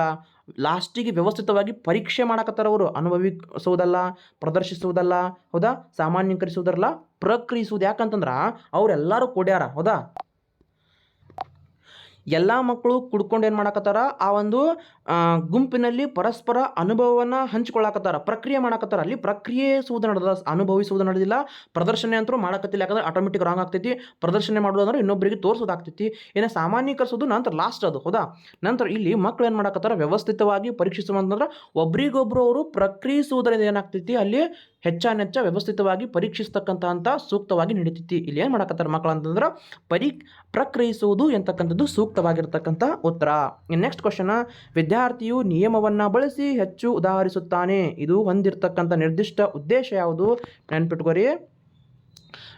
ಲಾಸ್ಟಿಗೆ ವ್ಯವಸ್ಥಿತವಾಗಿ ಪರೀಕ್ಷೆ ಮಾಡಕತ್ತಾರ ಅವರು ಅನುಭವಿಸುವುದಲ್ಲ ಪ್ರದರ್ಶಿಸುವುದಲ್ಲ ಹೌದಾ? ಸಾಮಾನ್ಯೀಕರಿಸುವುದಲ್ಲ ಪ್ರಕ್ರಿಯಿಸುವುದು ಯಾಕಂತಂದ್ರೆ ಅವರೆಲ್ಲರೂ ಕೊಡ್ಯಾರ, ಹೌದಾ? ಎಲ್ಲ ಮಕ್ಕಳು ಕುಡ್ಕೊಂಡು ಏನು ಮಾಡಕತ್ತಾರ? ಆ ಒಂದು ಗುಂಪಿನಲ್ಲಿ ಪರಸ್ಪರ ಅನುಭವವನ್ನು ಹಂಚ್ಕೊಳ್ಳಾಕತ್ತಾರ, ಪ್ರಕ್ರಿಯೆ ಮಾಡಕತ್ತಾರ. ಅಲ್ಲಿ ಪ್ರಕ್ರಿಯಿಸುವುದು ನಡೆದ, ಅನುಭವಿಸುವುದು ನಡೆದಿಲ್ಲ. ಪ್ರದರ್ಶನ ಅಂತೂ ಮಾಡಕತ್ತಿಲ್ಲ. ಯಾಕಂದ್ರೆ ಆಟೋಮೆಟಿಕ್ ರಾಂಗ್ ಆಗ್ತೈತಿ. ಪ್ರದರ್ಶನ ಮಾಡೋದು ಅಂದ್ರೆ ಇನ್ನೊಬ್ಬರಿಗೆ ತೋರಿಸೋದಾಗ್ತೈತಿ. ಏನೋ ಸಾಮಾನ್ಯೀಕರಿಸೋದು ನಂತರ ಲಾಸ್ಟ್ ಅದು, ಹೌದಾ? ನಂತರ ಇಲ್ಲಿ ಮಕ್ಳು ಏನು ಮಾಡಕತ್ತಾರ? ವ್ಯವಸ್ಥಿತವಾಗಿ ಪರೀಕ್ಷಿಸುವಂತಂದ್ರೆ ಒಬ್ರಿಗೊಬ್ರು ಅವರು ಪ್ರಕ್ರಿಯಿಸುವುದರಿಂದ ಏನಾಗ್ತೈತಿ? ಅಲ್ಲಿ ಹೆಚ್ಚಾನೆಚ್ಚ ವ್ಯವಸ್ಥಿತವಾಗಿ ಪರೀಕ್ಷಿಸ್ತಕ್ಕಂಥ ಸೂಕ್ತವಾಗಿ ನಡೀತೈತಿ. ಇಲ್ಲಿ ಏನು ಮಾಡಕತ್ತಾರ ಮಕ್ಕಳು ಅಂತಂದ್ರೆ ಪರಿ ಪ್ರಕ್ರಿಯಿಸುವುದು ಎಂತಕ್ಕಂಥದ್ದು ಸೂಕ್ತವಾಗಿರ್ತಕ್ಕಂಥ ಉತ್ತರ. ನೆಕ್ಸ್ಟ್ ಕ್ವಶನ್ ವಿದ್ಯಾರ್ಥಿಯು ನಿಯಮವನ್ನು ಬಳಸಿ ಹೆಚ್ಚು ಉದಾಹರಿಸುತ್ತಾನೆ. ಇದು ಹೊಂದಿರತಕ್ಕಂಥ ನಿರ್ದಿಷ್ಟ ಉದ್ದೇಶ ಯಾವುದು? ನೆನ್ಪಿಟ್ಕೋರಿ.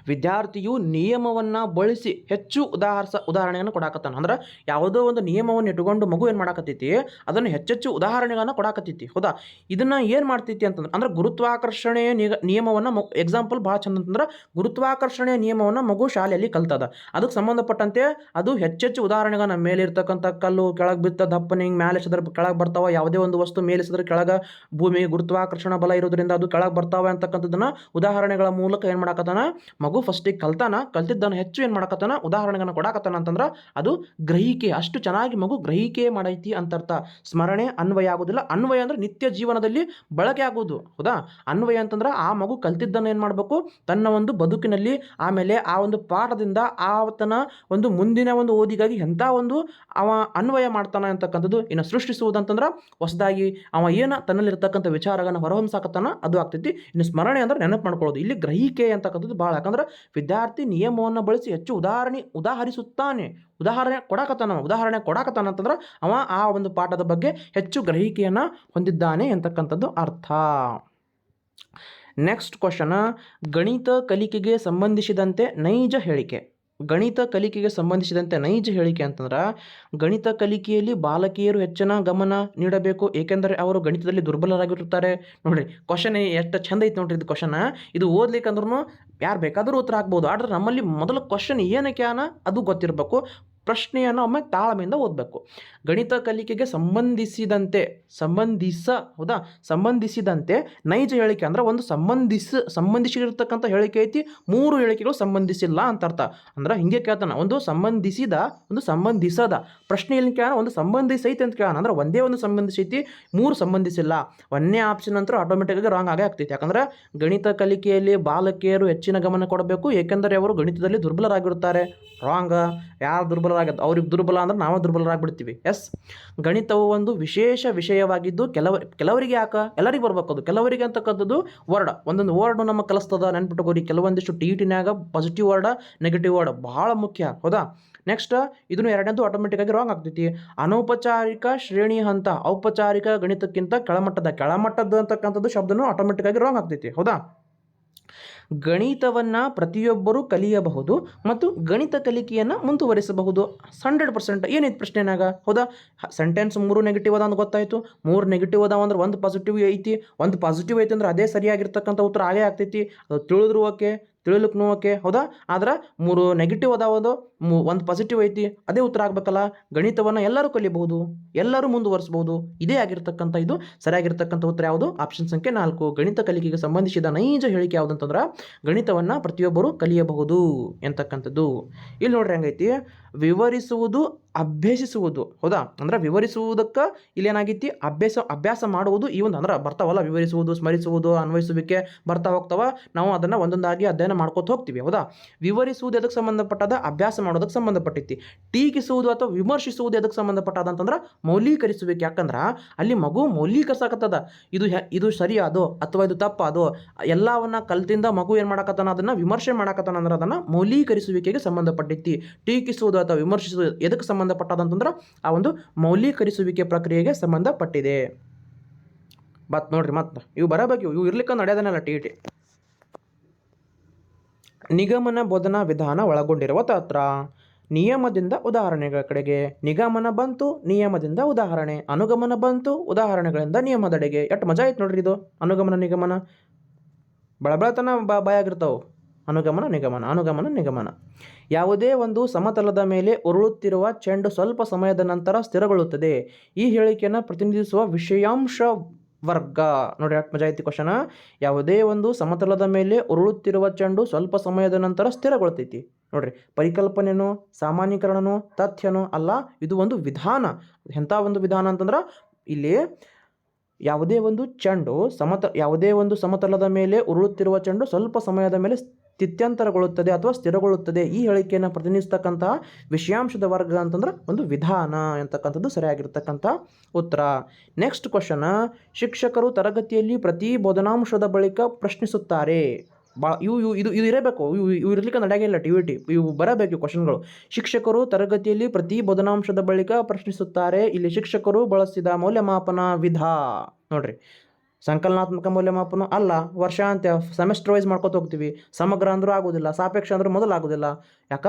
ವಿದ್ಯಾರ್ಥಿಯು ನಿಯಮವನ್ನು ಬಳಸಿ ಹೆಚ್ಚು ಉದಾಹರಿಸ, ಉದಾಹರಣೆಯನ್ನು ಕೊಡಾಕತ್ತಾನ. ಅಂದ್ರೆ ಯಾವುದೋ ಒಂದು ನಿಯಮವನ್ನು ಇಟ್ಕೊಂಡು ಮಗು ಏನು ಮಾಡಾಕತ್ತೈತಿ, ಅದನ್ನು ಹೆಚ್ಚೆಚ್ಚು ಉದಾಹರಣೆಗಳನ್ನು ಕೊಡಾಕತ್ತೈತಿ. ಹೌದಾ? ಇದನ್ನು ಏನು ಮಾಡ್ತೈತಿ ಅಂತಂದ್ರೆ, ಅಂದ್ರೆ ಗುರುತ್ವಾಕರ್ಷಣೆಯ ನಿಯಮವನ್ನು ಮಗು ಎಕ್ಸಾಂಪಲ್ ಭಾಳ ಚಂದ ಅಂತಂದ್ರೆ ಗುರುತ್ವಾಕರ್ಷಣೆಯ ನಿಯಮವನ್ನು ಮಗು ಶಾಲೆಯಲ್ಲಿ ಕಲ್ತದ. ಅದಕ್ಕೆ ಸಂಬಂಧಪಟ್ಟಂತೆ ಅದು ಹೆಚ್ಚೆಚ್ಚು ಉದಾಹರಣೆಗಳನ್ನು ಮೇಲೆ ಇರ್ತಕ್ಕಂಥ ಕಲ್ಲು, ಕೆಳಗೆ ಬಿತ್ತ ದಪ್ಪನ ಹಿಂಗೆ ಮೇಲೆ ಸದ್ರ ಕೆಳಗೆ ಬರ್ತಾವ, ಯಾವುದೇ ಒಂದು ವಸ್ತು ಮೇಲೆ ಎಸೆದ್ರೆ ಕೆಳಗೆ ಭೂಮಿ ಗುರುತ್ವಾಕರ್ಷಣ ಬಲ ಇರೋದ್ರಿಂದ ಅದು ಕೆಳಗೆ ಬರ್ತಾವೆ ಅಂತಕ್ಕಂಥದ್ದನ್ನು ಉದಾಹರಣೆಗಳ ಮೂಲಕ ಏನು ಮಾಡಾಕತ್ತಾನ, ಮಗು ಫಸ್ಟಿಗೆ ಕಲ್ತಾನ ಕಲ್ತಿದ್ದಾನ ಹೆಚ್ಚು ಏನು ಮಾಡಕತ್ತಾನ? ಉದಾಹರಣೆಗಳನ್ನ ಕೊಡಾಕತ್ತಾನ ಅಂತಂದ್ರೆ ಅದು ಗ್ರಹಿಕೆ, ಅಷ್ಟು ಚೆನ್ನಾಗಿ ಮಗು ಗ್ರಹಿಕೆ ಮಾಡೈತಿ ಅಂತರ್ಥ. ಸ್ಮರಣೆ, ಅನ್ವಯ ಆಗೋದಿಲ್ಲ. ಅನ್ವಯ ಅಂದ್ರೆ ನಿತ್ಯ ಜೀವನದಲ್ಲಿ ಬಳಕೆ ಆಗೋದು ಹೌದಾ? ಅನ್ವಯ ಅಂತಂದ್ರೆ ಆ ಮಗು ಕಲ್ತಿದ್ದನ್ನು ಏನು ಮಾಡಬೇಕು? ತನ್ನ ಒಂದು ಬದುಕಿನಲ್ಲಿ ಆಮೇಲೆ ಆ ಒಂದು ಪಾಠದಿಂದ ಆತನ ಒಂದು ಮುಂದಿನ ಒಂದು ಓದಿಗಾಗಿ ಎಂಥ ಒಂದು ಅವ ಅನ್ವಯ ಮಾಡ್ತಾನೆ ಅಂತಕ್ಕಂಥದ್ದು ಇನ್ನು ಸೃಷ್ಟಿಸುವುದಂತಂದ್ರೆ ಹೊಸದಾಗಿ ಅವ ಏನ ತನ್ನಲ್ಲಿರ್ತಕ್ಕಂಥ ವಿಚಾರಗಳನ್ನ ಹೊರಹೊಮ್ಸಾಕತ್ತಾನ, ಅದು ಆಗ್ತೈತಿ. ಇನ್ನು ಸ್ಮರಣೆ ಅಂದ್ರೆ ನೆನಪು ಮಾಡ್ಕೊಳ್ಳೋದು ಇಲ್ಲಿ ಗ್ರಹಿಕೆ ಅಂತಕ್ಕಂಥದ್ದು ಭಾಳ ಯಾಕಂದ್ರೆ ವಿದ್ಯಾರ್ಥಿ ನಿಯಮವನ್ನು ಬಳಸಿ ಹೆಚ್ಚು ಉದಾಹರಣೆ ಉದಾಹರಿಸುತ್ತಾನೆ. ಉದಾಹರಣೆ ಕೊಡಾಕತ್ತಾನ ಉದಾಹರಣೆ ಕೊಡಾಕತ್ತಾನ ಅಂತಂದ್ರೆ ಅವ ಆ ಒಂದು ಪಾಠದ ಬಗ್ಗೆ ಹೆಚ್ಚು ಗ್ರಹಿಕೆಯನ್ನು ಹೊಂದಿದ್ದಾನೆ ಅಂತಕ್ಕಂಥದ್ದು ಅರ್ಥ. ನೆಕ್ಸ್ಟ್ ಕ್ವಶನ್ ಗಣಿತ ಕಲಿಕೆಗೆ ಸಂಬಂಧಿಸಿದಂತೆ ನೈಜ ಹೇಳಿಕೆ. ಗಣಿತ ಕಲಿಕೆಗೆ ಸಂಬಂಧಿಸಿದಂತೆ ನೈಜ ಹೇಳಿಕೆ ಅಂತಂದ್ರೆ, ಗಣಿತ ಕಲಿಕೆಯಲ್ಲಿ ಬಾಲಕಿಯರು ಹೆಚ್ಚಿನ ಗಮನ ನೀಡಬೇಕು, ಏಕೆಂದರೆ ಅವರು ಗಣಿತದಲ್ಲಿ ದುರ್ಬಲರಾಗಿರುತ್ತಾರೆ. ನೋಡ್ರಿ ಕ್ವಶನ್ ಎಷ್ಟು ಚಂದ ಐತೆ ನೋಡ್ರಿ ಇದು ಕ್ವಶನ್ ಇದು ಓದ್ಲಿಕ್ಕೆ ಅಂದ್ರೂ ಯಾರು ಬೇಕಾದರೂ ಉತ್ತರ ಆಗ್ಬೋದು ಆದ್ರೆ ನಮ್ಮಲ್ಲಿ ಮೊದಲು ಕ್ವಶನ್ ಏನಕ್ಕೆ ಅನ ಅದು ಗೊತ್ತಿರಬೇಕು. ಪ್ರಶ್ನೆಯನ್ನು ಒಮ್ಮೆ ತಾಳ್ಮೆಯಿಂದ ಓದಬೇಕು. ಗಣಿತ ಕಲಿಕೆಗೆ ಸಂಬಂಧಿಸಿದಂತೆ, ಸಂಬಂಧಿಸ, ಹೌದಾ? ಸಂಬಂಧಿಸಿದಂತೆ ನೈಜ ಹೇಳಿಕೆ ಅಂದ್ರೆ ಒಂದು ಸಂಬಂಧಿಸ, ಸಂಬಂಧಿಸಿರ್ತಕ್ಕಂಥ ಹೇಳಿಕೆ ಐತಿ, ಮೂರು ಹೇಳಿಕೆಗಳು ಸಂಬಂಧಿಸಿಲ್ಲ ಅಂತ ಅರ್ಥ. ಅಂದ್ರೆ ಹಿಂಗೆ ಕೇಳ್ತಾನೆ, ಒಂದು ಸಂಬಂಧಿಸಿದ, ಒಂದು ಸಂಬಂಧಿಸದ. ಪ್ರಶ್ನೆ ಎಲ್ಲಿ ಕೇಳ ಒಂದು ಸಂಬಂಧಿಸೈತಿ ಅಂತ ಕೇಳೋಣ. ಅಂದ್ರೆ ಒಂದೇ ಒಂದು ಸಂಬಂಧಿಸೈತಿ, ಮೂರು ಸಂಬಂಧಿಸಿಲ್ಲ. ಒಂದೇ ಆಪ್ಷನ್ ಅಂತೂ ಆಟೋಮೆಟಿಕ್ಕಾಗಿ ರಾಂಗ್ ಆಗೇ ಆಗ್ತೈತಿ. ಯಾಕಂದ್ರೆ ಗಣಿತ ಕಲಿಕೆಯಲ್ಲಿ ಬಾಲಕಿಯರು ಹೆಚ್ಚಿನ ಗಮನ ಕೊಡಬೇಕು, ಏಕೆಂದರೆ ಅವರು ಗಣಿತದಲ್ಲಿ ದುರ್ಬಲರಾಗಿರುತ್ತಾರೆ. ರಾಂಗ ಯಾರು ದುರ್ಬಲರಾಗದ್ದು ಅವ್ರಿಗೆ ದುರ್ಬಲ ಅಂದ್ರೆ ನಾವು ದುರ್ಬಲರಾಗ್ಬಿಡ್ತೀವಿ. ಎಸ್? ಗಣಿತವು ಒಂದು ವಿಶೇಷ ವಿಷಯವಾಗಿದ್ದು ಕೆಲವ, ಕೆಲವರಿಗೆ ಯಾಕ? ಎಲ್ಲರಿಗೆ ಬರ್ಬೇಕು ಅದು. ಕೆಲವರಿಗೆ ಅಂತಕ್ಕಂಥದ್ದು ವರ್ಡ್. ಒಂದೊಂದು ವರ್ಡ್ ನಮ್ಮ ಕಲಿಸ್ತದ ನೆನ್ಪಿಟ್ಟುಕೋರಿ ಕೆಲವೊಂದಿಷ್ಟು ಟಿ ಟಿನ್ಯಾಗ ಪಾಸಿಟಿವ್ ವರ್ಡ ನೆಗೆಟಿವ್ ವರ್ಡ್ ಭಾಳ ಮುಖ್ಯ. ಹೌದಾ? ನೆಕ್ಸ್ಟ್ ಇದನ್ನು ಎರಡನೇದು ಆಟೋಮೆಟಿಕ್ಕಾಗಿ ರಾಂಗ್ ಆಗ್ತೈತಿ. ಅನೌಪಚಾರಿಕ ಶ್ರೇಣಿ ಹಂತ. ಔಪಚಾರಿಕ ಗಣಿತಕ್ಕಿಂತ ಕೆಳಮಟ್ಟದ. ಕೆಳಮಟ್ಟದ ಅಂತಕ್ಕಂಥದ್ದು ಶಬ್ದನೂ ಆಟೋಮೆಟಿಕ್ಕಾಗಿ ರಾಂಗ್ ಆಗ್ತೈತಿ. ಹೌದಾ? ಗಣಿತವನ್ನು ಪ್ರತಿಯೊಬ್ಬರೂ ಕಲಿಯಬಹುದು ಮತ್ತು ಗಣಿತ ಕಲಿಕೆಯನ್ನು ಮುಂದುವರಿಸಬಹುದು. ಹಂಡ್ರೆಡ್ ಪರ್ಸೆಂಟ್ ಏನೈತೆ ಪ್ರಶ್ನೆನಾಗ? ಹೌದಾ? ಸೆಂಟೆನ್ಸ್ ಮೂರು ನೆಗೆಟಿವ್ ಅದ ಅಂತ ಗೊತ್ತಾಯಿತು. ಮೂರು ನೆಗೆಟಿವ್ ಅದಾವ ಅಂದ್ರೆ ಒಂದು ಪಾಸಿಟಿವ್ ಐತಿ. ಒಂದು ಪಾಸಿಟಿವ್ ಐತಿ ಅಂದ್ರೆ ಅದೇ ಸರಿಯಾಗಿರ್ತಕ್ಕಂಥ ಉತ್ತರ ಆಗೇ ಆಗ್ತೈತಿ. ಅದು ತಿಳಿದ್ರು ಓಕೆ ತಿಳಿಲಿಕ್ಕೂ ಓಕೆ ಹೌದಾ? ಆದ್ರೆ ಮೂರು ನೆಗೆಟಿವ್ ಅದಾವದು ಮೂ ಒಂದು ಪಾಸಿಟಿವ್ ಐತಿ, ಅದೇ ಉತ್ತರ ಆಗ್ಬೇಕಲ್ಲ? ಗಣಿತವನ್ನು ಎಲ್ಲರೂ ಕಲಿಯಬಹುದು ಎಲ್ಲರೂ ಮುಂದುವರಿಸಬಹುದು. ಇದೇ ಆಗಿರ್ತಕ್ಕಂಥ ಇದು, ಸರಿಯಾಗಿರ್ತಕ್ಕಂಥ ಉತ್ತರ ಯಾವುದು? ಆಪ್ಷನ್ ಸಂಖ್ಯೆ ನಾಲ್ಕು. ಗಣಿತ ಕಲಿಕೆಗೆ ಸಂಬಂಧಿಸಿದ ನೈಜ ಹೇಳಿಕೆ ಯಾವುದು ಅಂತಂದ್ರೆ ಗಣಿತವನ್ನು ಪ್ರತಿಯೊಬ್ಬರು ಕಲಿಯಬಹುದು ಎಂತಕ್ಕಂಥದ್ದು. ಇಲ್ಲಿ ನೋಡ್ರಿ ಹೆಂಗೈತಿ? ವಿವರಿಸುವುದು, ಅಭ್ಯಸಿಸುವುದು. ಹೌದಾ? ಅಂದ್ರೆ ವಿವರಿಸುವುದಕ್ಕೆ ಇಲ್ಲಿ ಏನಾಗೈತಿ ಅಭ್ಯಾಸ ಅಭ್ಯಾಸ ಮಾಡುವುದು ಈ ಒಂದು, ಅಂದ್ರೆ ಬರ್ತಾವಲ್ಲ, ವಿವರಿಸುವುದು, ಸ್ಮರಿಸುವುದು, ಅನ್ವಯಿಸುವಿಕೆ ಬರ್ತಾ ಹೋಗ್ತಾವ. ನಾವು ಅದನ್ನು ಒಂದೊಂದಾಗಿ ಅಧ್ಯಯನ ಮಾಡ್ಕೋತ ಹೋಗ್ತೀವಿ. ಹೌದಾ? ವಿವರಿಸುವುದು ಅದಕ್ಕೆ ಸಂಬಂಧಪಟ್ಟದ? ಅಭ್ಯಾಸ ಮಾಡೋದಕ್ಕೆ ಸಂಬಂಧಪಟ್ಟಿತ್ತು ಟೀಕಿಸುವುದು ಅಥವಾ ವಿಮರ್ಶಿಸುವುದು ಅದಕ್ಕೆ ಸಂಬಂಧಪಟ್ಟದ ಮೌಲ್ಯೀಕರಿಸಬೇಕು ಯಾಕಂದ್ರೆ ಅಲ್ಲಿ ಮಗು ಮೌಲ್ಯೀಕರಿಸಾಕತ್ತದ. ಇದು ಇದು ಸರಿಯಾದೋ ಅಥವಾ ಇದು ತಪ್ಪಾದೋ ಎಲ್ಲವನ್ನ ಕಲ್ತಿಂದ ಮಗು ಏನು ಮಾಡಕತ್ತಾನ? ಅದನ್ನು ವಿಮರ್ಶೆ ಮಾಡಕತ್ತಾನ ಅಂದ್ರೆ ಅದನ್ನು ಮೌಲ್ಯೀಕರಿಸುವಿಕೆಗೆ ಸಂಬಂಧಪಟ್ಟಿತ್ತು ಟೀಕಿಸುವುದು ಅಥವಾ ವಿಮರ್ಶಿಸುವುದು ಎದಕ್ಕೆ ಸಂಬಂಧಪಟ್ಟದ ಅಂತಂದ್ರೆ ಆ ಒಂದು ಮೌಲ್ಯೀಕರಿಸುವಿಕೆ ಪ್ರಕ್ರಿಯೆಗೆ ಸಂಬಂಧಪಟ್ಟಿದೆ. ಮತ್ತು ನೋಡ್ರಿ ಮತ್ತೆ ಇವು ಬರಬೇಕು. ಇವು ಇರ್ಲಿಕ್ಕೆ ನಡೆಯೋದನ್ನೆಲ್ಲ ಟಿ ಟಿ. ನಿಗಮನ ಬೋಧನಾ ವಿಧಾನ ಒಳಗೊಂಡಿರುವ ತತ್ರ. ನಿಯಮದಿಂದ ಉದಾಹರಣೆಗಳ ಕಡೆಗೆ, ನಿಗಮನ ಬಂತು, ನಿಯಮದಿಂದ ಉದಾಹರಣೆ. ಅನುಗಮನ ಬಂತು, ಉದಾಹರಣೆಗಳಿಂದ ನಿಯಮದಡೆಗೆ. ಎಷ್ಟು ಮಜಾ ಆಯ್ತು ನೋಡ್ರಿ ಇದು. ಅನುಗಮನ, ನಿಗಮನ. ಬಳಬಳತನ ಬ, ಬಾಯಾಗಿರ್ತಾವೆ. ಅನುಗಮನ, ನಿಗಮನ ಅನುಗಮನ, ನಿಗಮನ. ಯಾವುದೇ ಒಂದು ಸಮತಲದ ಮೇಲೆ ಉರುಳುತ್ತಿರುವ ಚೆಂಡು ಸ್ವಲ್ಪ ಸಮಯದ ನಂತರ ಸ್ಥಿರಗೊಳ್ಳುತ್ತದೆ. ಈ ಹೇಳಿಕೆಯನ್ನು ಪ್ರತಿನಿಧಿಸುವ ವಿಷಯಾಂಶ ವರ್ಗ. ನೋಡಿ ಎಷ್ಟು ಮಜಾ ಐತಿ ಕ್ವಶನ ಯಾವುದೇ ಒಂದು ಸಮತಲದ ಮೇಲೆ ಉರುಳುತ್ತಿರುವ ಚೆಂಡು ಸ್ವಲ್ಪ ಸಮಯದ ನಂತರ ಸ್ಥಿರಗೊಳ್ತೈತಿ. ನೋಡ್ರಿ, ಪರಿಕಲ್ಪನೆನೋ, ಸಾಮಾನ್ಯೀಕರಣನೋ, ತಥ್ಯನೋ ಅಲ್ಲ, ಇದು ಒಂದು ವಿಧಾನ. ಎಂಥ ಒಂದು ವಿಧಾನ ಅಂತಂದ್ರೆ, ಇಲ್ಲಿ ಯಾವುದೇ ಒಂದು ಚೆಂಡು ಸಮತ, ಯಾವುದೇ ಒಂದು ಸಮತಲದ ಮೇಲೆ ಉರುಳುತ್ತಿರುವ ಚೆಂಡು ಸ್ವಲ್ಪ ಸಮಯದ ಮೇಲೆ ಸ್ಥಿತ್ಯಂತರಗೊಳ್ಳುತ್ತದೆ ಅಥವಾ ಸ್ಥಿರಗೊಳ್ಳುತ್ತದೆ. ಈ ಹೇಳಿಕೆಯನ್ನು ಪ್ರತಿನಿಧಿಸ್ತಕ್ಕಂತಹ ವಿಷಯಾಂಶದ ವರ್ಗ ಅಂತಂದ್ರೆ ಒಂದು ವಿಧಾನ ಅಂತಕ್ಕಂಥದ್ದು ಸರಿಯಾಗಿರ್ತಕ್ಕಂಥ ಉತ್ತರ. ನೆಕ್ಸ್ಟ್ ಕ್ವಶನ್ ಶಿಕ್ಷಕರು ತರಗತಿಯಲ್ಲಿ ಪ್ರತಿ ಬೋಧನಾಂಶದ ಬಳಿಕ ಪ್ರಶ್ನಿಸುತ್ತಾರೆ. ಭಾಳ ಇವು ಇವು, ಇದು ಇದು ಇರಬೇಕು. ಇವು ಇವು ಇರಲಿಕ್ಕೆ ನಡೆಯಾಗಿಲ್ಲ ಟಿ ವಿ ಟಿ. ಇವು ಬರಬೇಕು ಕ್ವಶನ್ಗಳು ಶಿಕ್ಷಕರು ತರಗತಿಯಲ್ಲಿ ಪ್ರತಿ ಬೋಧನಾಂಶದ ಬಳಿಕ ಪ್ರಶ್ನಿಸುತ್ತಾರೆ. ಇಲ್ಲಿ ಶಿಕ್ಷಕರು ಬಳಸಿದ ಮೌಲ್ಯಮಾಪನ ವಿಧ. ನೋಡ್ರಿ. ಸಂಕಲನಾತ್ಮಕ ಮೌಲ್ಯಮಾಪನ ಅಲ್ಲ. ವರ್ಷಾಂತ್ಯ ಸೆಮೆಸ್ಟರ್ ವೈಸ್ ಮಾಡ್ಕೊತ ಹೋಗ್ತೀವಿ. ಸಮಗ್ರ ಅಂದರೂ ಆಗೋದಿಲ್ಲ, ಸಾಪೇಕ್ಷ ಅಂದರೂ ಮೊದಲು ಆಗೋದಿಲ್ಲ. ಯಾಕ?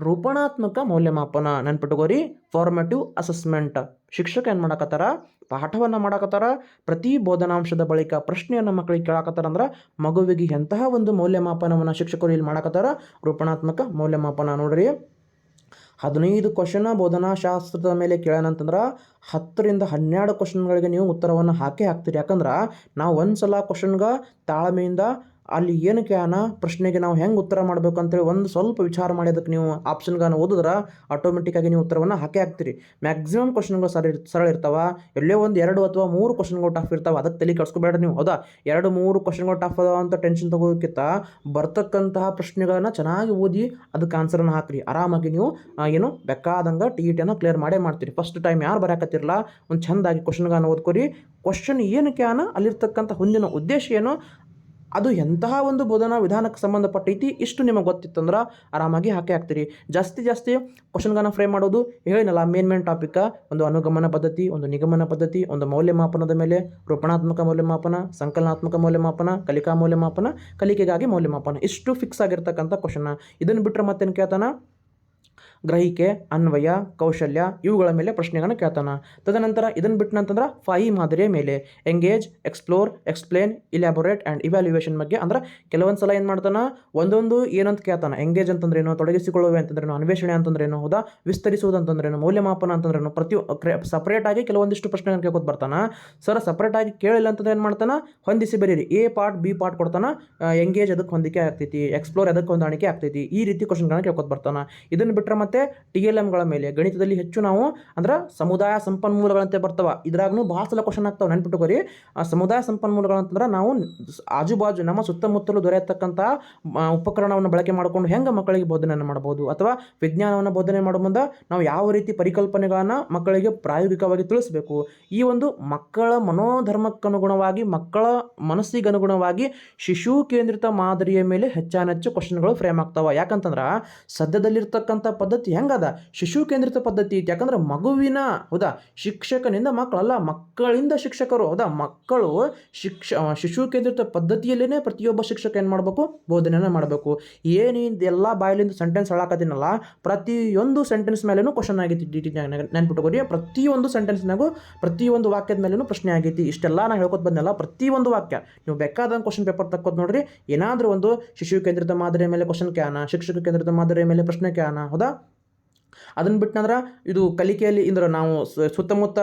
ರೂಪಣಾತ್ಮಕ ಮೌಲ್ಯಮಾಪನ ನೆನ್ಪಿಟ್ಕೋರಿ ಫಾರ್ಮೇಟಿವ್ ಅಸೆಸ್ಮೆಂಟ್ ಶಿಕ್ಷಕ ಏನು ಮಾಡಕತ್ತಾರ? ಪಾಠವನ್ನು ಮಾಡಾಕತ್ತಾರ? ಪ್ರತಿ ಬೋಧನಾಂಶದ ಬಳಿಕ ಪ್ರಶ್ನೆಯನ್ನು ಮಕ್ಕಳಿಗೆ ಕೇಳಾಕತ್ತಾರ ಅಂದ್ರೆ ಮಗುವಿಗೆ ಎಂತಹ ಒಂದು ಮೌಲ್ಯಮಾಪನವನ್ನು ಶಿಕ್ಷಕರು ಇಲ್ಲಿ ಮಾಡಕತ್ತಾರ? ರೂಪಣಾತ್ಮಕ ಮೌಲ್ಯಮಾಪನ ನೋಡ್ರಿ. ಹದಿನೈದು ಬೋಧನಾ ಬೋಧನಾಶಾಸ್ತ್ರದ ಮೇಲೆ ಕೇಳೋಣಂತಂದ್ರೆ ಹತ್ತರಿಂದ ಹನ್ನೆರಡು ಕ್ವಶನ್ಗಳಿಗೆ ನೀವು ಉತ್ತರವನ್ನು ಹಾಕೇ ಹಾಕ್ತೀರಿ. ಯಾಕಂದ್ರೆ ನಾವು ಒಂದು ಸಲ ಕ್ವಶನ್ಗೆ ತಾಳ್ಮೆಯಿಂದ ಅಲ್ಲಿ ಏನು ಕ್ಯಾನ ಪ್ರಶ್ನೆಗೆ ನಾವು ಹೆಂಗೆ ಉತ್ತರ ಮಾಡಬೇಕು ಅಂತೇಳಿ ಒಂದು ಸ್ವಲ್ಪ ವಿಚಾರ ಮಾಡಿ ಅದಕ್ಕೆ ನೀವು ಆಪ್ಷನ್ಗಳನ್ನು ಓದಿದ್ರೆ ಆಟೋಮೆಟಿಕ್ಕಾಗಿ ನೀವು ಉತ್ತರವನ್ನು ಹಾಕೇ ಹಾಕ್ತೀರಿ. ಮ್ಯಾಕ್ಸಿಮಮ್ ಕ್ವಶನ್ಗಳು ಸರ ಸರಳ ಇರ್ತಾವೆ. ಎಲ್ಲೇ ಒಂದು ಎರಡು ಅಥವಾ ಮೂರು ಕ್ವಶನ್ಗಳು ಟಫ್ ಇರ್ತಾವೆ. ಅದಕ್ಕೆ ತಲೆ ಕೆಡ್ಸ್ಕೊಬೇಡ್ರಿ ನೀವು. ಹೌದಾ? ಎರಡು ಮೂರು ಕ್ವಶನ್ಗಳು ಟಫ್ ಅದಾವ ಅಂತ ಟೆನ್ಷನ್ ತಗೋದಕ್ಕಿಂತ ಬರ್ತಕ್ಕಂತಹ ಪ್ರಶ್ನೆಗಳನ್ನು ಚೆನ್ನಾಗಿ ಓದಿ ಅದಕ್ಕೆ ಆನ್ಸರನ್ನು ಹಾಕ್ರಿ. ಆರಾಮಾಗಿ ನೀವು ಏನು ಬೇಕಾದಂಗೆ ಟಿ ಇ ಕ್ಲಿಯರ್ ಮಾಡೇ ಮಾಡ್ತೀರಿ. ಫಸ್ಟ್ ಟೈಮ್ ಯಾರು ಬರಕತ್ತಿರಲ್ಲ ಒಂದು ಚೆಂದಾಗಿ ಕ್ವಶನ್ಗಳನ್ನು ಓದ್ಕೊರಿ. ಕ್ವಶನ್ ಏನಕ್ಕೆ ಅನ್ನ ಅಲ್ಲಿರ್ತಕ್ಕಂಥ ಹೊಂದಿನ ಉದ್ದೇಶ ಏನು? ಅದು ಎಂತಹ ಒಂದು ಬೋಧನಾ ವಿಧಾನಕ್ಕೆ ಸಂಬಂಧಪಟ್ಟೈತಿ ಇಷ್ಟು ನಿಮಗೆ ಗೊತ್ತಿತ್ತಂದ್ರೆ ಆರಾಮಾಗಿ ಹಾಕಿ ಹಾಕ್ತೀರಿ. ಜಾಸ್ತಿ ಜಾಸ್ತಿ ಕ್ವಶನ್ಗಳನ್ನ ಫ್ರೇಮ್ ಮಾಡೋದು ಹೇಳಿನಲ್ಲ ಮೇನ್ ಮೇನ್ ಟಾಪಿಕ್ ಒಂದು ಅನುಗಮನ ಪದ್ಧತಿ, ಒಂದು ನಿಗಮನ ಪದ್ಧತಿ, ಒಂದು ಮೌಲ್ಯಮಾಪನದ ಮೇಲೆ ರೂಪಣಾತ್ಮಕ ಮೌಲ್ಯಮಾಪನ, ಸಂಕಲನಾತ್ಮಕ ಮೌಲ್ಯಮಾಪನ, ಕಲಿಕಾ ಮೌಲ್ಯಮಾಪನ, ಕಲಿಕೆಗಾಗಿ ಮೌಲ್ಯಮಾಪನ ಇಷ್ಟು ಫಿಕ್ಸ್ ಆಗಿರ್ತಕ್ಕಂಥ ಕ್ವಶನ್ನ ಇದನ್ನು ಬಿಟ್ಟರೆ ಮತ್ತೇನು ಕೇಳ್ತಾನ? ಗ್ರಹಿಕೆ, ಅನ್ವಯ, ಕೌಶಲ್ಯ ಇವುಗಳ ಮೇಲೆ ಪ್ರಶ್ನೆಗಳನ್ನು ಕೇಳ್ತಾನ. ತದನಂತರ ಇದನ್ನು ಬಿಟ್ಟನಂತಂದ್ರೆ ಫೈ ಮಾದರಿಯ ಮೇಲೆ engage explore explain elaborate and evaluation ಬಗ್ಗೆ ಅಂದ್ರೆ ಕೆಲವೊಂದು ಸಲ ಏನು ಮಾಡ್ತಾನ? ಒಂದೊಂದು ಏನಂತ ಕೇಳ್ತಾನ. ಎಂಗೇಜ್ ಅಂತಂದ್ರೇನು? ತೊಡಗಿಸಿಕೊಳ್ಳುವೆ ಅಂತಂದ್ರೇನು? ಅನ್ವೇಷಣೆ ಅಂತಂದ್ರೇನು? ಹೌದಾ? ವಿಸ್ತರಿಸುವುದು ಅಂತಂದ್ರೇನು? ಮೌಲ್ಯಮಾಪನ ಅಂತಂದ್ರೇನು? ಪ್ರತಿ ಸಪ್ರೇಟಾಗಿ ಕೆಲವೊಂದಿಷ್ಟು ಪ್ರಶ್ನೆಗಳನ್ನು ಕೇಳ್ಕೊತ ಬರ್ತಾನ. ಸರ್ ಸಪ್ರೇಟಾಗಿ ಕೇಳಿಲ್ಲ ಅಂತಂದ್ರೆ ಏನು ಮಾಡ್ತಾನ? ಹೊಂದಿಸಿ ಬರೀರಿ. ಎ ಪಾರ್ಟ್, ಬಿ ಪಾರ್ಟ್ ಕೊಡ್ತಾನ. ಎಂಗೇಜ್ ಅದಕ್ಕೆ ಹೊಂದಿಕೆ ಆಗ್ತೈತಿ. ಎಕ್ಸ್ಪ್ಲೋರ್ ಅದಕ್ಕೆ ಹೊಂದಾಣಿಕೆ ಆಗ್ತೈತಿ. ಈ ರೀತಿ ಕ್ವಶನ್ಗಳನ್ನ ಕೇಳ್ಕೊತ ಬರ್ತಾನ. ಇದನ್ನು ಬಿಟ್ಟರೆ ಮತ್ತೆ ಟಿ ಎಲ್ ಎಮ್ಗಳ ಮೇಲೆ, ಗಣಿತದಲ್ಲಿ ಹೆಚ್ಚು ನಾವು ಅಂದ್ರೆ ಸಮುದಾಯ ಸಂಪನ್ಮೂಲಗಳಂತೆ ಬರ್ತವೆ. ಇದ್ರಾಗೂ ಭಾಳ ಸಲ ಕ್ವಶನ್ ಆಗ್ತಾವೆ ಆ ಸಮುದಾಯ ಸಂಪನ್ಮೂಲಗಳಂತಂದ್ರೆ ನಾವು ಆಜುಬಾಜು ಆಜು ಬಾಜು ನಮ್ಮ ಸುತ್ತಮುತ್ತಲು ದೊರೆಯತಕ್ಕಂಥ ಉಪಕರಣವನ್ನು ಬಳಕೆ ಮಾಡಿಕೊಂಡು ಹೆಂಗೆ ಮಕ್ಕಳಿಗೆ ಬೋಧನೆಯನ್ನು ಮಾಡ್ಬೋದು ಅಥವಾ ವಿಜ್ಞಾನವನ್ನು ಬೋಧನೆ ಮಾಡೋ ಮುಂದೆ ನಾವು ಯಾವ ರೀತಿ ಪರಿಕಲ್ಪನೆಗಳನ್ನು ಮಕ್ಕಳಿಗೆ ಪ್ರಾಯೋಗಿಕವಾಗಿ ತಿಳಿಸಬೇಕು. ಈ ಒಂದು ಮಕ್ಕಳ ಮನೋಧರ್ಮಕ್ಕನುಗುಣವಾಗಿ, ಮಕ್ಕಳ ಮನಸ್ಸಿಗೆ ಅನುಗುಣವಾಗಿ ಶಿಶು ಕೇಂದ್ರಿತ ಮಾದರಿಯ ಮೇಲೆ ಹೆಚ್ಚಾನೆಚ್ಚು ಕ್ವಶನ್ಗಳು ಫ್ರೇಮ್ ಆಗ್ತಾವ. ಯಾಕಂತಂದ್ರೆ ಸದ್ಯದಲ್ಲಿರ್ತಕ್ಕಂಥ ಪದ್ಧತಿ ಹೆಂಗದ? ಶಿಶು ಕೇಂದ್ರಿತ ಪದ್ಧತಿ ಐತಿ. ಯಾಕಂದ್ರೆ ಮಗುವಿನ, ಹೌದಾ, ಶಿಕ್ಷಕನಿಂದ ಮಕ್ಕಳಲ್ಲ, ಮಕ್ಕಳಿಂದ ಶಿಕ್ಷಕರು, ಹೌದಾ, ಮಕ್ಕಳು ಶಿಕ್ಷ ಶಿಶು ಕೇಂದ್ರಿತ ಪದ್ಧತಿಯಲ್ಲೇ ಪ್ರತಿಯೊಬ್ಬ ಶಿಕ್ಷಕ ಏನು ಮಾಡಬೇಕು? ಬೋಧನೆಯನ್ನು ಮಾಡಬೇಕು. ಏನು ಎಲ್ಲ ಬಾಯಲಿಂದ ಸೆಂಟೆನ್ಸ್ ಹೇಳಾಕತ್ತೀನಲ್ಲ, ಪ್ರತಿಯೊಂದು ಸೆಂಟೆನ್ಸ್ ಮೇಲೂ ಕ್ವಶನ್ ಆಗೈತಿ ನೆನ್ಪಿಟ್ಕೋರಿ. ಪ್ರತಿಯೊಂದು ಸೆಂಟೆನ್ಸ್ನಾಗೂ ಪ್ರತಿಯೊಂದು ವಾಕ್ಯದ ಮೇಲೇನು ಪ್ರಶ್ನೆ ಆಗೈತಿ. ಇಷ್ಟೆಲ್ಲ ನಾನು ಹೇಳ್ಕೊತ ಬಂದೆಲ್ಲ ಪ್ರತಿಯೊಂದು ವಾಕ್ಯ. ನೀವು ಬೇಕಾದಂಗೆ ಕ್ವಶನ್ ಪೇಪರ್ ತಕ್ಕೋದು ನೋಡ್ರಿ. ಏನಾದರೂ ಒಂದು ಶಿಶು ಕೇಂದ್ರಿತ ಮಾದರಿಯ ಮೇಲೆ ಕ್ವಶನ್ ಕ್ಯಾನ ಶಿಕ್ಷಕ ಕೇಂದ್ರಿತ ಮಾದರಿಯ ಮೇಲೆ ಪ್ರಶ್ನೆ ಕ್ಯಾನ ಹೌದಾ? ಅದನ್ನು ಬಿಟ್ಟನಂದ್ರೆ ಇದು ಕಲಿಕೆಯಲ್ಲಿ ಇಂದ್ರೆ ನಾವು ಸುತ್ತಮುತ್ತ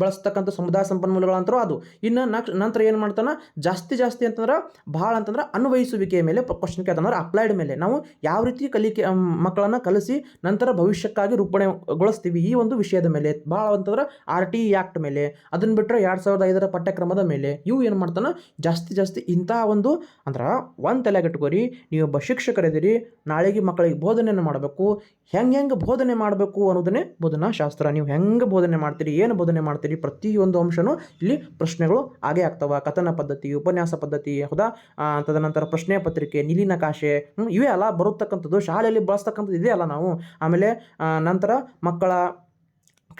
ಬಳಸ್ತಕ್ಕಂಥ ಸಮುದಾಯ ಸಂಪನ್ಮೂಲಗಳಂತರೂ ಅದು. ಇನ್ನು ನಂತರ ಏನು ಮಾಡ್ತಾನೆ? ಜಾಸ್ತಿ ಜಾಸ್ತಿ ಅಂತಂದ್ರೆ ಭಾಳ ಅಂತಂದ್ರೆ ಅನ್ವಯಿಸುವಿಕೆಯ ಮೇಲೆ ಕ್ವಶನ್ ಕೇಳ್ತಾನಂದ್ರೆ ಅಪ್ಲೈಡ್ ಮೇಲೆ. ನಾವು ಯಾವ ರೀತಿ ಕಲಿಕೆ ಮಕ್ಕಳನ್ನು ಕಲಿಸಿ ನಂತರ ಭವಿಷ್ಯಕ್ಕಾಗಿ ರೂಪಣೆಗೊಳಿಸ್ತೀವಿ ಈ ಒಂದು ವಿಷಯದ ಮೇಲೆ. ಭಾಳ ಅಂತಂದ್ರೆ ಆರ್ ಟಿ ಆ್ಯಕ್ಟ್ ಮೇಲೆ, ಅದನ್ನು ಬಿಟ್ಟರೆ ಎರಡು ಸಾವಿರದ ಐದರ ಪಠ್ಯಕ್ರಮದ ಮೇಲೆ. ಇವು ಏನು ಮಾಡ್ತಾನೆ? ಜಾಸ್ತಿ ಜಾಸ್ತಿ ಇಂತಹ ಒಂದು ಅಂದ್ರೆ ಒಂದು ತಲೆಗೆಟ್ಕೋರಿ, ನೀವೊಬ್ಬ ಶಿಕ್ಷಕರಿದ್ದೀರಿ, ನಾಳೆಗೆ ಮಕ್ಕಳಿಗೆ ಬೋಧನೆಯನ್ನು ಮಾಡಬೇಕು. ಹೆಂಗೆ ಹೆಂಗೆ ಬೋಧನೆ ಮಾಡಬೇಕು ಅನ್ನೋದನ್ನೇ ಬೋಧನಾ ಶಾಸ್ತ್ರ. ನೀವು ಹೆಂಗೆ ಬೋಧನೆ ಮಾಡ್ತೀರಿ, ಏನು ಬೋಧನೆ ಮಾಡ್ತೀರಿ, ಪ್ರತಿಯೊಂದು ಅಂಶನೂ ಇಲ್ಲಿ ಪ್ರಶ್ನೆಗಳು ಆಗೇ ಆಗ್ತವೆ. ಕಥನ ಪದ್ಧತಿ, ಉಪನ್ಯಾಸ ಪದ್ಧತಿ, ಹೌದಾ? ತದನಂತರ ಪ್ರಶ್ನೆ ಪತ್ರಿಕೆ, ನೀಲಿನ ಕಾಶೆ ಇವೇ ಅಲ್ಲ ಬರತಕ್ಕಂಥದ್ದು, ಶಾಲೆಯಲ್ಲಿ ಬಳಸ್ತಕ್ಕಂಥದ್ದು ಇದೇ ಅಲ್ಲ ನಾವು. ಆಮೇಲೆ ನಂತರ ಮಕ್ಕಳ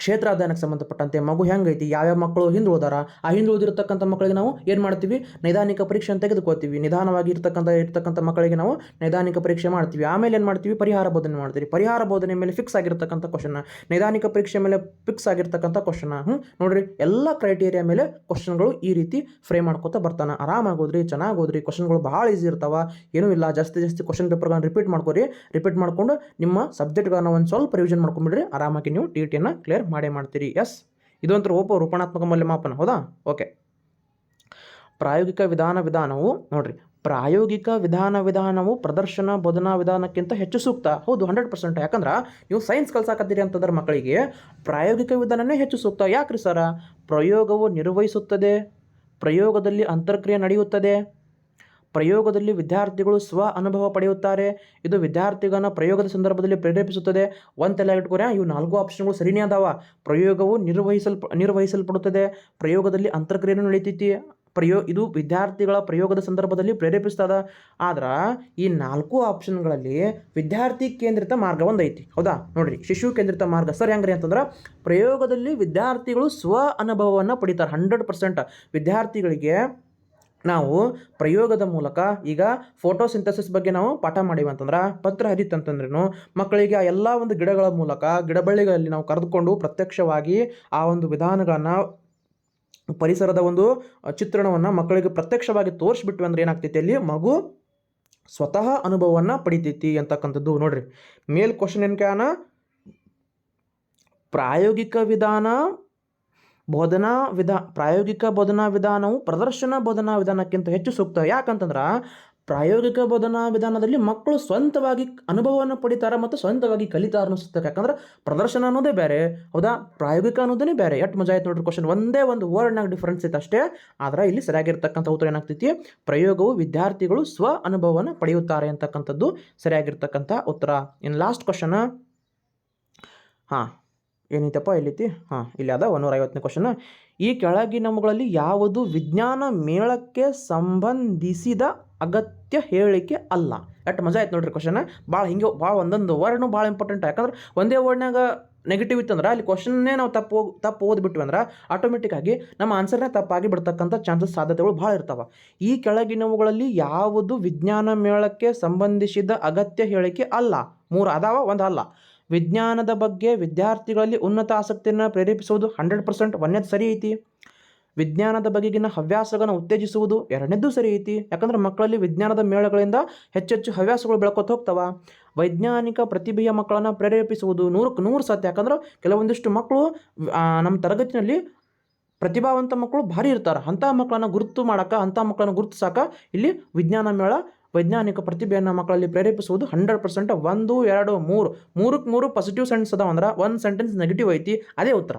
ಕ್ಷೇತ್ರ ಅಧ್ಯಯನಕ್ಕೆ ಸಂಬಂಧಪಟ್ಟಂತೆ ಮಗು ಹೆಂಗೈತಿ, ಯಾವ್ಯಾವ ಮಕ್ಕಳು ಹಿಂದೆ ಓದಾರ ಆ ಹಿಂದೆ ಮಕ್ಕಳಿಗೆ ನಾವು ಏನು ಮಾಡ್ತೀವಿ? ನೈದಾನಿಕ ಪರೀಕ್ಷೆಯನ್ನು ತೆಗೆದುಕೊಳ್ತೀವಿ. ನಿಧಾನವಾಗಿ ಇರ್ತಕ್ಕಂಥ ಇರ್ತಕ್ಕಂಥ ಮಕ್ಕಳಿಗೆ ನಾವು ನೈದಾನಿಕ ಪರೀಕ್ಷೆ ಮಾಡ್ತೀವಿ. ಆಮೇಲೆ ಏನು ಮಾಡ್ತೀವಿ? ಪರಿಹಾರ ಬೋಧನೆ ಮಾಡ್ತೀವಿ ಪರಿಹಾರ ಬೋಧನೆ ಮೇಲೆ ಫಿಕ್ಸ್ ಆಗಿರ್ತಕ್ಕಂಥ ಕ್ವಶನ್ ನೈದಾನಿಕ ಪರೀಕ್ಷೆ ಮೇಲೆ ಫಿಕ್ಸ್ ಆಗಿರ್ತಕ್ಕಂಥ ಕ್ವಶನ್ ಹ್ಞೂ ನೋಡ್ರಿ, ಎಲ್ಲ ಕ್ರೈಟೀರಿಯಾ ಮೇಲೆ ಕ್ವಶನ್ಗಳು ಈ ರೀತಿ ಫ್ರೇಮ್ ಮಾಡ್ಕೋತಾ ಬರ್ತಾನೆ. ಆರಾಮಾಗಿ ಓದ್ರಿ ಚೆನ್ನಾಗಿ ಓದ್ರಿ ಕ್ವಶನ್ಗಳು ಭಾಳ ಈಸಿ ಇರ್ತಾವ. ಏನೂ ಇಲ್ಲ, ಜಾಸ್ತಿ ಜಾಸ್ತಿ ಕ್ವಶನ್ ಪೇಪರ್ಗಳನ್ನ ರಿಪೀಟ್ ಮಾಡ್ಕೊರಿ. ರಿಪೀಟ್ ಮಾಡ್ಕೊಂಡು ನಿಮ್ಮ ಸಬ್ಜೆಕ್ಟ್ಗಳನ್ನ ಒಂದು ಸ್ವಲ್ಪ ರಿವಿಷನ್ ಮಾಡ್ಕೊಂಬಿಡ್ರಿ ಆರಾಮಾಗಿ ನೀವು ಟಿ ಟಿಯನ್ನು ಕ್ಲಿಯರ್ ಮಾಡೇ ಮಾಡ್ತೀರಿ. ಎಸ್ ಇದೊಂಥರ ಓಪೋ ರೂಪಣಾತ್ಮಕ ಮೌಲ್ಯಮಾಪನ. ಹೌದಾ? ಓಕೆ ಪ್ರಾಯೋಗಿಕ ವಿಧಾನ ವಿಧಾನವು, ನೋಡ್ರಿ, ಪ್ರಾಯೋಗಿಕ ವಿಧಾನ ವಿಧಾನವು ಪ್ರದರ್ಶನ, ಬೋಧನಾ ವಿಧಾನಕ್ಕಿಂತ ಹೆಚ್ಚು ಸೂಕ್ತ. ಹೌದು ಹಂಡ್ರೆಡ್ ಪರ್ಸೆಂಟ್ ಯಾಕಂದ್ರೆ ನೀವು ಸೈನ್ಸ್ ಕಲ್ಸಾಕತ್ತೀರಿ ಅಂತಂದ್ರೆ ಮಕ್ಕಳಿಗೆ ಪ್ರಾಯೋಗಿಕ ವಿಧಾನವೇ ಹೆಚ್ಚು ಸೂಕ್ತ. ಯಾಕ್ರಿ ಸರ? ಪ್ರಯೋಗವು ನಿರ್ವಹಿಸುತ್ತದೆ, ಪ್ರಯೋಗದಲ್ಲಿ ಅಂತರ್ಕ್ರಿಯೆ ನಡೆಯುತ್ತದೆ ಪ್ರಯೋಗದಲ್ಲಿ ವಿದ್ಯಾರ್ಥಿಗಳು ಸ್ವ ಅನುಭವ ಪಡೆಯುತ್ತಾರೆ. ಇದು ವಿದ್ಯಾರ್ಥಿಗಳನ್ನ ಪ್ರಯೋಗದ ಸಂದರ್ಭದಲ್ಲಿ ಪ್ರೇರೇಪಿಸುತ್ತದೆ. ಒಂದು ತಲೆ ಇಟ್ಕೊರೆ ಇವು ನಾಲ್ಕು ಆಪ್ಷನ್ಗಳು ಸರಿನೇ ಅದಾವ. ಪ್ರಯೋಗವು ನಿರ್ವಹಿಸಲ್ಪ ನಿರ್ವಹಿಸಲ್ಪಡುತ್ತದೆ. ಪ್ರಯೋಗದಲ್ಲಿ ಅಂತರ್ಕ್ರಿಯೆನೂ ನಡೀತೈತಿ. ಪ್ರಯೋ, ಇದು ವಿದ್ಯಾರ್ಥಿಗಳ ಪ್ರಯೋಗದ ಸಂದರ್ಭದಲ್ಲಿ ಪ್ರೇರೇಪಿಸ್ತದ. ಆದ್ರೆ, ಈ ನಾಲ್ಕು ಆಪ್ಷನ್ಗಳಲ್ಲಿ ವಿದ್ಯಾರ್ಥಿ ಕೇಂದ್ರಿತ ಮಾರ್ಗ ಒಂದು ಐತಿ ಹೌದಾ? ನೋಡ್ರಿ, ಶಿಶು ಕೇಂದ್ರಿತ ಮಾರ್ಗ. ಸರ್ ಹೆಂಗ್ರಿ ಅಂತಂದ್ರೆ, ಪ್ರಯೋಗದಲ್ಲಿ ವಿದ್ಯಾರ್ಥಿಗಳು ಸ್ವ ಅನುಭವವನ್ನು ಪಡಿತಾರೆ. ಹಂಡ್ರೆಡ್ ಪರ್ಸೆಂಟ್ ವಿದ್ಯಾರ್ಥಿಗಳಿಗೆ ನಾವು ಪ್ರಯೋಗದ ಮೂಲಕ ಈಗ ಫೋಟೋಸಿಂಥಸಿಸ್ ಬಗ್ಗೆ ನಾವು ಪಾಠ ಮಾಡಿವಿ ಅಂತಂದ್ರೆ ಪತ್ರ ಹರಿತಂತಂದ್ರೂ ಮಕ್ಕಳಿಗೆ ಆ ಎಲ್ಲ ಒಂದು ಗಿಡಗಳ ಮೂಲಕ, ಗಿಡಬಳ್ಳಿಗಳಲ್ಲಿ ನಾವು ಕರೆದುಕೊಂಡು ಪ್ರತ್ಯಕ್ಷವಾಗಿ ಆ ಒಂದು ವಿಧಾನಗಳನ್ನು, ಪರಿಸರದ ಒಂದು ಚಿತ್ರಣವನ್ನು ಮಕ್ಕಳಿಗೆ ಪ್ರತ್ಯಕ್ಷವಾಗಿ ತೋರಿಸ್ಬಿಟ್ವಿ ಅಂದ್ರೆ ಏನಾಗ್ತೈತಿ ಅಲ್ಲಿ ಮಗು ಸ್ವತಃ ಅನುಭವವನ್ನು ಪಡಿತೈತಿ ಅಂತಕ್ಕಂಥದ್ದು ನೋಡ್ರಿ. ಮೇಲ್ ಕ್ವಶನ್ ಏನು ಪ್ರಾಯೋಗಿಕ ವಿಧಾನ ಬೋಧನಾ ವಿಧಾ, ಪ್ರಾಯೋಗಿಕ ಬೋಧನಾ ವಿಧಾನವು ಪ್ರದರ್ಶನ ಬೋಧನಾ ವಿಧಾನಕ್ಕಿಂತ ಹೆಚ್ಚು ಸೂಕ್ತ. ಯಾಕಂತಂದ್ರೆ, ಪ್ರಾಯೋಗಿಕ ಬೋಧನಾ ವಿಧಾನದಲ್ಲಿ ಮಕ್ಕಳು ಸ್ವಂತವಾಗಿ ಅನುಭವವನ್ನು ಪಡಿತಾರೆ ಮತ್ತು ಸ್ವಂತವಾಗಿ ಕಲಿತಾರ ಅನ್ನಿಸುತ್ತೆ ಯಾಕಂದ್ರೆ, ಪ್ರದರ್ಶನ ಅನ್ನೋದೇ ಬೇರೆ ಹೌದಾ? ಪ್ರಾಯೋಗಿಕ ಅನ್ನೋದೇ ಬೇರೆ ಎಷ್ಟು ಮಜಾ ಆಯ್ತು ನೋಡ್ರಿ ಕ್ವಶನ್ ಒಂದೇ ಒಂದು ವರ್ಡ್ನಾಗ ಡಿಫ್ರೆನ್ಸ್ ಇತ್ತು ಅಷ್ಟೇ. ಆದ್ರೆ, ಇಲ್ಲಿ ಸರಿಯಾಗಿರ್ತಕ್ಕಂಥ ಉತ್ತರ ಏನಾಗ್ತೈತಿ? ಪ್ರಯೋಗವು ವಿದ್ಯಾರ್ಥಿಗಳು ಸ್ವ ಅನುಭವವನ್ನು ಪಡೆಯುತ್ತಾರೆ ಅಂತಕ್ಕಂಥದ್ದು ಸರಿಯಾಗಿರ್ತಕ್ಕಂಥ ಉತ್ತರ. ಇನ್ನು ಲಾಸ್ಟ್ ಕ್ವಶನ್ ಹಾಂ. ಏನೈತಪ್ಪ ಇಲ್ಲೈತಿ? ಹಾಂ, ಇಲ್ಲಿ ಅದ ಒಂದೂರ ಐವತ್ತನೇ ಕ್ವಶನ್ ಈ ಕೆಳಗಿನವುಗಳಲ್ಲಿ ಯಾವುದು ವಿಜ್ಞಾನ ಮೇಳಕ್ಕೆ ಸಂಬಂಧಿಸಿದ ಅಗತ್ಯ ಹೇಳಿಕೆ ಅಲ್ಲ. ಎಟ್ ಮಜಾ ಆಯ್ತು ನೋಡ್ರಿ ಕ್ವಶನ್ ಭಾಳ ಹಿಂಗೆ ಭಾಳ ಒಂದೊಂದು ವರ್ಡ್ನು ಭಾಳ ಇಂಪಾರ್ಟೆಂಟ್ ಯಾಕಂದ್ರೆ ಒಂದೇ ವರ್ಡ್ನಾಗ ನೆಗೆಟಿವ್ ಇತ್ತಂದ್ರೆ ಅಲ್ಲಿ ಕ್ವಶನ್ನೇ ನಾವು ತಪ್ಪು ತಪ್ಪು ಓದ್ಬಿಟ್ವಿ ಅಂದ್ರೆ ಆಟೋಮೆಟಿಕ್ ಆಗಿ ನಮ್ಮ ಆನ್ಸರ್ನೇ ತಪ್ಪಾಗಿ ಬಿಡ್ತಕ್ಕಂಥ ಚಾನ್ಸಸ್ ಸಾಧ್ಯತೆಗಳು ಭಾಳ ಇರ್ತಾವೆ. ಈ ಕೆಳಗಿನವುಗಳಲ್ಲಿ ಯಾವುದು ವಿಜ್ಞಾನ ಮೇಳಕ್ಕೆ ಸಂಬಂಧಿಸಿದ ಅಗತ್ಯ ಹೇಳಿಕೆ ಅಲ್ಲ. ಮೂರು ಅದಾವ, ಒಂದು ಅಲ್ಲ. ವಿಜ್ಞಾನದ ಬಗ್ಗೆ ವಿದ್ಯಾರ್ಥಿಗಳಲ್ಲಿ ಉನ್ನತ ಆಸಕ್ತಿಯನ್ನು ಪ್ರೇರೇಪಿಸುವುದು ಹಂಡ್ರೆಡ್ ಪರ್ಸೆಂಟ್ ಒಂದೇದು ಸರಿ ಐತಿ. ವಿಜ್ಞಾನದ ಬಗೆಗಿನ ಹವ್ಯಾಸಗಳನ್ನು ಉತ್ತೇಜಿಸುವುದು ಎರಡನೇದು ಸರಿ ಐತಿ. ಯಾಕಂದ್ರೆ ಮಕ್ಕಳಲ್ಲಿ ವಿಜ್ಞಾನದ ಮೇಳಗಳಿಂದ ಹೆಚ್ಚೆಚ್ಚು ಹವ್ಯಾಸಗಳು ಬೆಳ್ಕೊತ ಹೋಗ್ತಾವ. ವೈಜ್ಞಾನಿಕ ಪ್ರತಿಭೆಯ ಮಕ್ಕಳನ್ನು ಪ್ರೇರೇಪಿಸುವುದು ನೂರಕ್ಕೆ ನೂರು ಸತ್ಯ ಯಾಕಂದ್ರೆ ಕೆಲವೊಂದಿಷ್ಟು ಮಕ್ಕಳು ನಮ್ಮ ತರಗತಿನಲ್ಲಿ ಪ್ರತಿಭಾವಂತ ಮಕ್ಕಳು ಭಾರಿ ಇರ್ತಾರೆ. ಅಂಥ ಮಕ್ಕಳನ್ನು ಗುರುತು ಮಾಡೋಕೆ, ಅಂಥ ಮಕ್ಕಳನ್ನು ಗುರುತಿಸಾಕ ಇಲ್ಲಿ ವಿಜ್ಞಾನ ಮೇಳ ವೈಜ್ಞಾನಿಕ ಪ್ರತಿಭೆಯನ್ನು ಮಕ್ಕಳಲ್ಲಿ ಪ್ರೇರೇಪಿಸುವುದು ಹಂಡ್ರೆಡ್ ಪರ್ಸೆಂಟ್ ಒಂದು, ಎರಡು, ಮೂರು. ಮೂರಕ್ಕೆ ಮೂರು ಪಾಸಿಟಿವ್ ಸೆಂಟೆನ್ಸ್ ಅದಾವ ಅಂದ್ರೆ ಒಂದು ಸೆಂಟೆನ್ಸ್ ನೆಗೆಟಿವ್ ಐತಿ, ಅದೇ ಉತ್ತರ.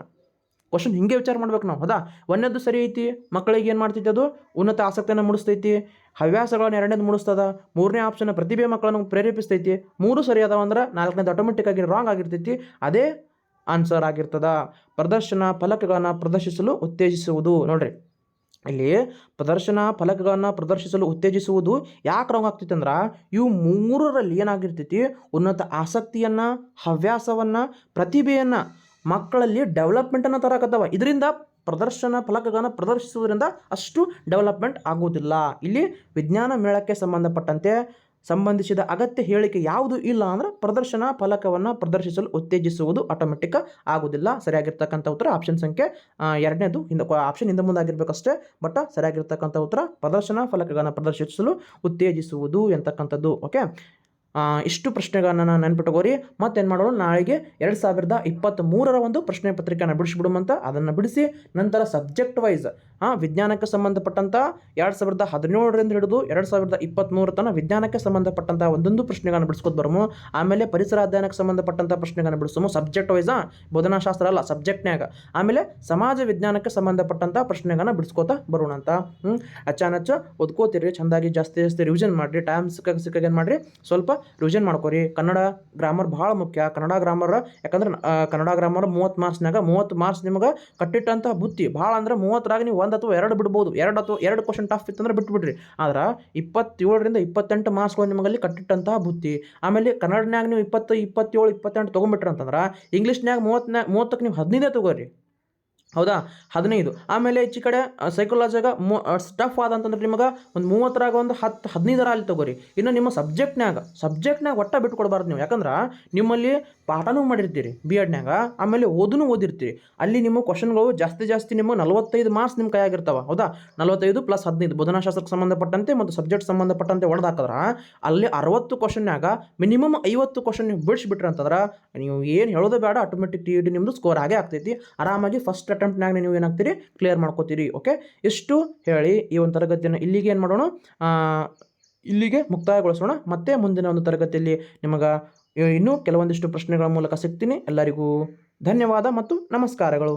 ಕ್ವಶನ್ ಹಿಂಗೆ ವಿಚಾರ ಮಾಡ್ಬೇಕು ನಾವು. ಹೌದಾ ಒಂದನೇದು ಸರಿ ಐತಿ, ಮಕ್ಕಳಿಗೆ ಏನು ಮಾಡ್ತೈತಿ ಅದು? ಉನ್ನತ ಆಸಕ್ತಿಯನ್ನು ಮೂಡಿಸ್ತೈತಿ, ಹವ್ಯಾಸಗಳನ್ನು ಎರಡನೇದು ಮೂಡಿಸ್ತದ, ಮೂರನೇ ಆಪ್ಷನ್ ಪ್ರತಿಭೆ ಮಕ್ಕಳನ್ನು ಪ್ರೇರೇಪಿಸ್ತೈತಿ, ಮೂರು ಸರಿ ಅದಾವ ಅಂದ್ರೆ ನಾಲ್ಕನೇದು ಆಟೋಮೆಟಿಕ್ ಆಗಿ ರಾಂಗ್ ಆಗಿರ್ತೈತಿ, ಅದೇ ಆನ್ಸರ್ ಆಗಿರ್ತದ. ಪ್ರದರ್ಶನ, ಫಲಕಗಳನ್ನು ಪ್ರದರ್ಶಿಸಲು ಉತ್ತೇಜಿಸುವುದು. ನೋಡ್ರಿ. ಇಲ್ಲಿ ಪ್ರದರ್ಶನ ಫಲಕಗಳನ್ನು ಪ್ರದರ್ಶಿಸಲು ಉತ್ತೇಜಿಸುವುದು ಯಾಕೆ ರಾಂಗ್ ಆಗ್ತೈತೆ ಅಂದ್ರೆ ಇವು ಮೂರರಲ್ಲಿ ಏನಾಗಿರ್ತೈತಿ, ಉನ್ನತ ಆಸಕ್ತಿಯನ್ನು, ಹವ್ಯಾಸವನ್ನು, ಪ್ರತಿಭೆಯನ್ನು ಮಕ್ಕಳಲ್ಲಿ ಡೆವಲಪ್ಮೆಂಟನ್ನು ತರಕತ್ತವ. ಇದರಿಂದ ಪ್ರದರ್ಶನ ಫಲಕಗಳನ್ನು ಪ್ರದರ್ಶಿಸುವುದರಿಂದ ಅಷ್ಟು ಡೆವಲಪ್ಮೆಂಟ್ ಆಗುವುದಿಲ್ಲ. ಇಲ್ಲಿ ವಿಜ್ಞಾನ ಮೇಳಕ್ಕೆ ಸಂಬಂಧಪಟ್ಟಂತೆ ಸಂಬಂಧಿಸಿದ ಅಗತ್ಯ ಹೇಳಿಕೆ ಯಾವುದು ಇಲ್ಲ ಅಂದ್ರೆ ಪ್ರದರ್ಶನ ಫಲಕವನ್ನು ಪ್ರದರ್ಶಿಸಲು ಉತ್ತೇಜಿಸುವುದು ಆಟೋಮೆಟಿಕ್ ಆಗುವುದಿಲ್ಲ. ಸರಿಯಾಗಿರ್ತಕ್ಕಂಥ ಉತ್ತರ ಆಪ್ಷನ್ ಸಂಖ್ಯೆ ಎರಡನೇದು. ಹಿಂದೆ ಆಪ್ಷನ್ ಹಿಂದೆ ಮುಂದೆ ಆಗಿರ್ಬೇಕಷ್ಟೇ. ಬಟ್ ಸರಿಯಾಗಿರ್ತಕ್ಕಂಥ ಉತ್ತರ ಪ್ರದರ್ಶನ ಫಲಕಗಳನ್ನು ಪ್ರದರ್ಶಿಸಲು ಉತ್ತೇಜಿಸುವುದು ಎಂತಕ್ಕಂಥದ್ದು. ಓಕೆ ಇಷ್ಟು ಪ್ರಶ್ನೆಗಳನ್ನು ನಾನು ನೆನ್ಪಿಟ್ಕೋರಿ ಮತ್ತೇನು ಮಾಡೋಣ? ನಾಳೆಗೆ ಎರಡು ಸಾವಿರದ ಇಪ್ಪತ್ತ್ ಮೂರರ ಒಂದು ಪ್ರಶ್ನೆ ಪತ್ರಿಕೆಯನ್ನು ಬಿಡಿಸ್ಬಿಡುಮಂತ. ಅದನ್ನು ಬಿಡಿಸಿ ನಂತರ ಸಬ್ಜೆಕ್ಟ್ ವೈಸ್ ಹಾಂ, ವಿಜ್ಞಾನಕ್ಕೆ ಸಂಬಂಧಪಟ್ಟಂಥ ಎರಡು ಸಾವಿರದ ಹದಿನೇಳರಿಂದ ಹಿಡಿದು ಎರಡು ಸಾವಿರದ ಇಪ್ಪತ್ತ್ಮೂರು ತನಕ ವಿಜ್ಞಾನಕ್ಕೆ ಸಂಬಂಧಪಟ್ಟಂಥ ಒಂದೊಂದು ಪ್ರಶ್ನೆಗಳನ್ನು ಬಿಡಿಸ್ಕೊತ ಬರಮು. ಆಮೇಲೆ ಪರಿಸರ ಅಧ್ಯಯನಕ್ಕೆ ಸಂಬಂಧಪಟ್ಟಂಥ ಪ್ರಶ್ನೆಗಳನ್ನು ಬಿಡಿಸಮು. ಸಬ್ಜೆಕ್ಟ್ ವೈಸಾ ಬೋಧನಾಶಾಸ್ತ್ರ ಅಲ್ಲ ಸಬ್ಜೆಕ್ಟ್ನ್ಯಾಗ ಆಮೇಲೆ ಸಮಾಜ ವಿಜ್ಞಾನಕ್ಕೆ ಸಂಬಂಧಪಟ್ಟಂಥ ಪ್ರಶ್ನೆಗಳನ್ನು ಬಿಡಿಸ್ಕೋತ ಬರೋಣ ಅಂತ ಹ್ಞೂ ಅಚಾನಚ್ಚ ಓದ್ಕೋತೀರಿ, ಚೆಂದಾಗಿ ಜಾಸ್ತಿ ಜಾಸ್ತಿ ರಿವಿಷನ್ ಮಾಡಿರಿ ಟೈಮ್ ಸಿಕ್ಕಾಗ ಸಿಕ್ಕಾಗ ಏನು ಮಾಡಿರಿ? ಸ್ವಲ್ಪ ರಿವಿಷನ್ ಮಾಡ್ಕೋರಿ. ಕನ್ನಡ ಗ್ರಾಮರ್ ಭಾಳ ಮುಖ್ಯ. ಕನ್ನಡ ಗ್ರಾಮರ್ ಯಾಕಂದ್ರೆ ಕನ್ನಡ ಗ್ರಾಮರ್ ಮೂವತ್ತು ಮಾರ್ಕ್ಸ್ನಾಗ ಮೂವತ್ತು ಮಾರ್ಕ್ಸ್ ನಿಮಗೆ ಕಟ್ಟಿಟ್ಟಂಥ ಬುತ್ತಿ. ಭಾಳ ಅಂದ್ರೆ ಮೂವತ್ತರಾಗ ನೀವು ಒಂದು ಅಥವಾ ಎರಡು ಬಿಡ್ಬೋದು. ಎರಡು ಅಥವಾ ಎರಡು ಕ್ವಶನ್ ಟಫ್ ಇತ್ತಂದ್ರೆ ಬಿಟ್ಬಿಡ್ರಿ. ಆದ್ರೆ ಇಪ್ಪತ್ತೇಳರಿಂದ ಇಪ್ಪತ್ತೆಂಟು ಮಾರ್ಕ್ಸ್ಗಳು ನಿಮಗಲ್ಲಿ ಕಟ್ಟಿಟ್ಟಂತಹ ಬುತ್ತಿ ಆಮೇಲೆ ಕನ್ನಡನ್ಯಾಗ ನೀವು ಇಪ್ಪತ್ತು, ಇಪ್ಪತ್ತೇಳು, ಇಪ್ಪತ್ತೆಂಟು ತೊಗೊಂಬಿಟ್ರಿ ಅಂತಂದ್ರೆ ಇಂಗ್ಲೀಷ್ನ್ಯಾಗ ಮೂವತ್ತನ್ಯಾಗ ಮೂವತ್ತಕ್ಕೆ ನೀವು ಹದಿನೈದೇ ತೊಗೋರಿ. ಹೌದಾ? ಹದಿನೈದು. ಆಮೇಲೆ ಈಚೆ ಕಡೆ ಸೈಕಾಲಜಿಯಾಗ ಮೂ ಸ್ಟಫ್ ಆದಂತಂದ್ರೆ ನಿಮಗೆ ಒಂದು ಮೂವತ್ತರಾಗ ಒಂದು ಹತ್ತು ಹದಿನೈದರ ಅಲ್ಲಿ ತಗೋರಿ. ಇನ್ನು ನಿಮ್ಮ ಸಬ್ಜೆಕ್ಟ್ನಾಗ ಸಬ್ಜೆಕ್ಟ್ನಾಗ ಒಟ್ಟ ಬಿಟ್ಕೊಡ್ಬಾರ್ದು ನೀವು. ಯಾಕಂದ್ರೆ ನಿಮ್ಮಲ್ಲಿ ಪಾಠನೂ ಮಾಡಿರ್ತೀರಿ ಬಿ ಎಡ್ನಾಗ ಆಮೇಲೆ ಓದೂ ಓದಿರ್ತೀರಿ. ಅಲ್ಲಿ ನಿಮ್ಮ ಕ್ವಶನ್ಗಳು ಜಾಸ್ತಿ ಜಾಸ್ತಿ ನಿಮ್ಮ ನಲವತ್ತೈದು ಮಾರ್ಕ್ಸ್ ನಿಮ್ಮ ಕೈಯಾಗಿರ್ತಾವೆ. ಹೌದಾ? ನಲವತ್ತೈದು ಪ್ಲಸ್ ಹದಿನೈದು ಬೋಧನಾಶಾಸ್ತ್ರಕ್ಕೆ ಸಂಬಂಧಪಟ್ಟಂತೆ ಮತ್ತು ಸಬ್ಜೆಕ್ಟ್ ಸಂಬಂಧಪಟ್ಟಂತೆ ಹೊಡೆದಾಕದ್ರ ಅಲ್ಲಿ ಅರವತ್ತು ಕ್ವಶನ್ನಾಗ ಮಿನಿಮಮ್ ಐವತ್ತು ಕ್ವಶನ್ ನೀವು ಬಿಡಿಸ್ಬಿಟ್ರಿ ಅಂತಂದ್ರೆ ನೀವು ಏನು ಹೇಳೋದು ಬೇಡ ಆಟೋಮೆಟಿಕ್ ಟಿ ಡಿ ನಿಮ್ಮದು ಸ್ಕೋರ್ ಆಗೇ ಆಗ್ತೈತಿ. ಆರಾಮಾಗಿ ಫಸ್ಟ್ ಅಟೆಂಪ್ಟ್ನಾಗ ನೀವು ಏನಾಗ್ತೀರಿ? ಕ್ಲಿಯರ್ ಮಾಡ್ಕೋತೀರಿ ಓಕೆ ಇಷ್ಟು ಹೇಳಿ ಈ ಒಂದು ತರಗತಿಯನ್ನು ಇಲ್ಲಿಗೆ ಏನು ಮಾಡೋಣ? ಇಲ್ಲಿಗೆ ಮುಕ್ತಾಯಗೊಳಿಸೋಣ. ಮತ್ತೆ ಮುಂದಿನ ಒಂದು ತರಗತಿಯಲ್ಲಿ ನಿಮಗೆ ಇನ್ನೂ ಕೆಲವೊಂದಿಷ್ಟು ಪ್ರಶ್ನೆಗಳ ಮೂಲಕ ಸಿಗ್ತೀನಿ. ಎಲ್ಲರಿಗೂ ಧನ್ಯವಾದ ಮತ್ತು ನಮಸ್ಕಾರಗಳು.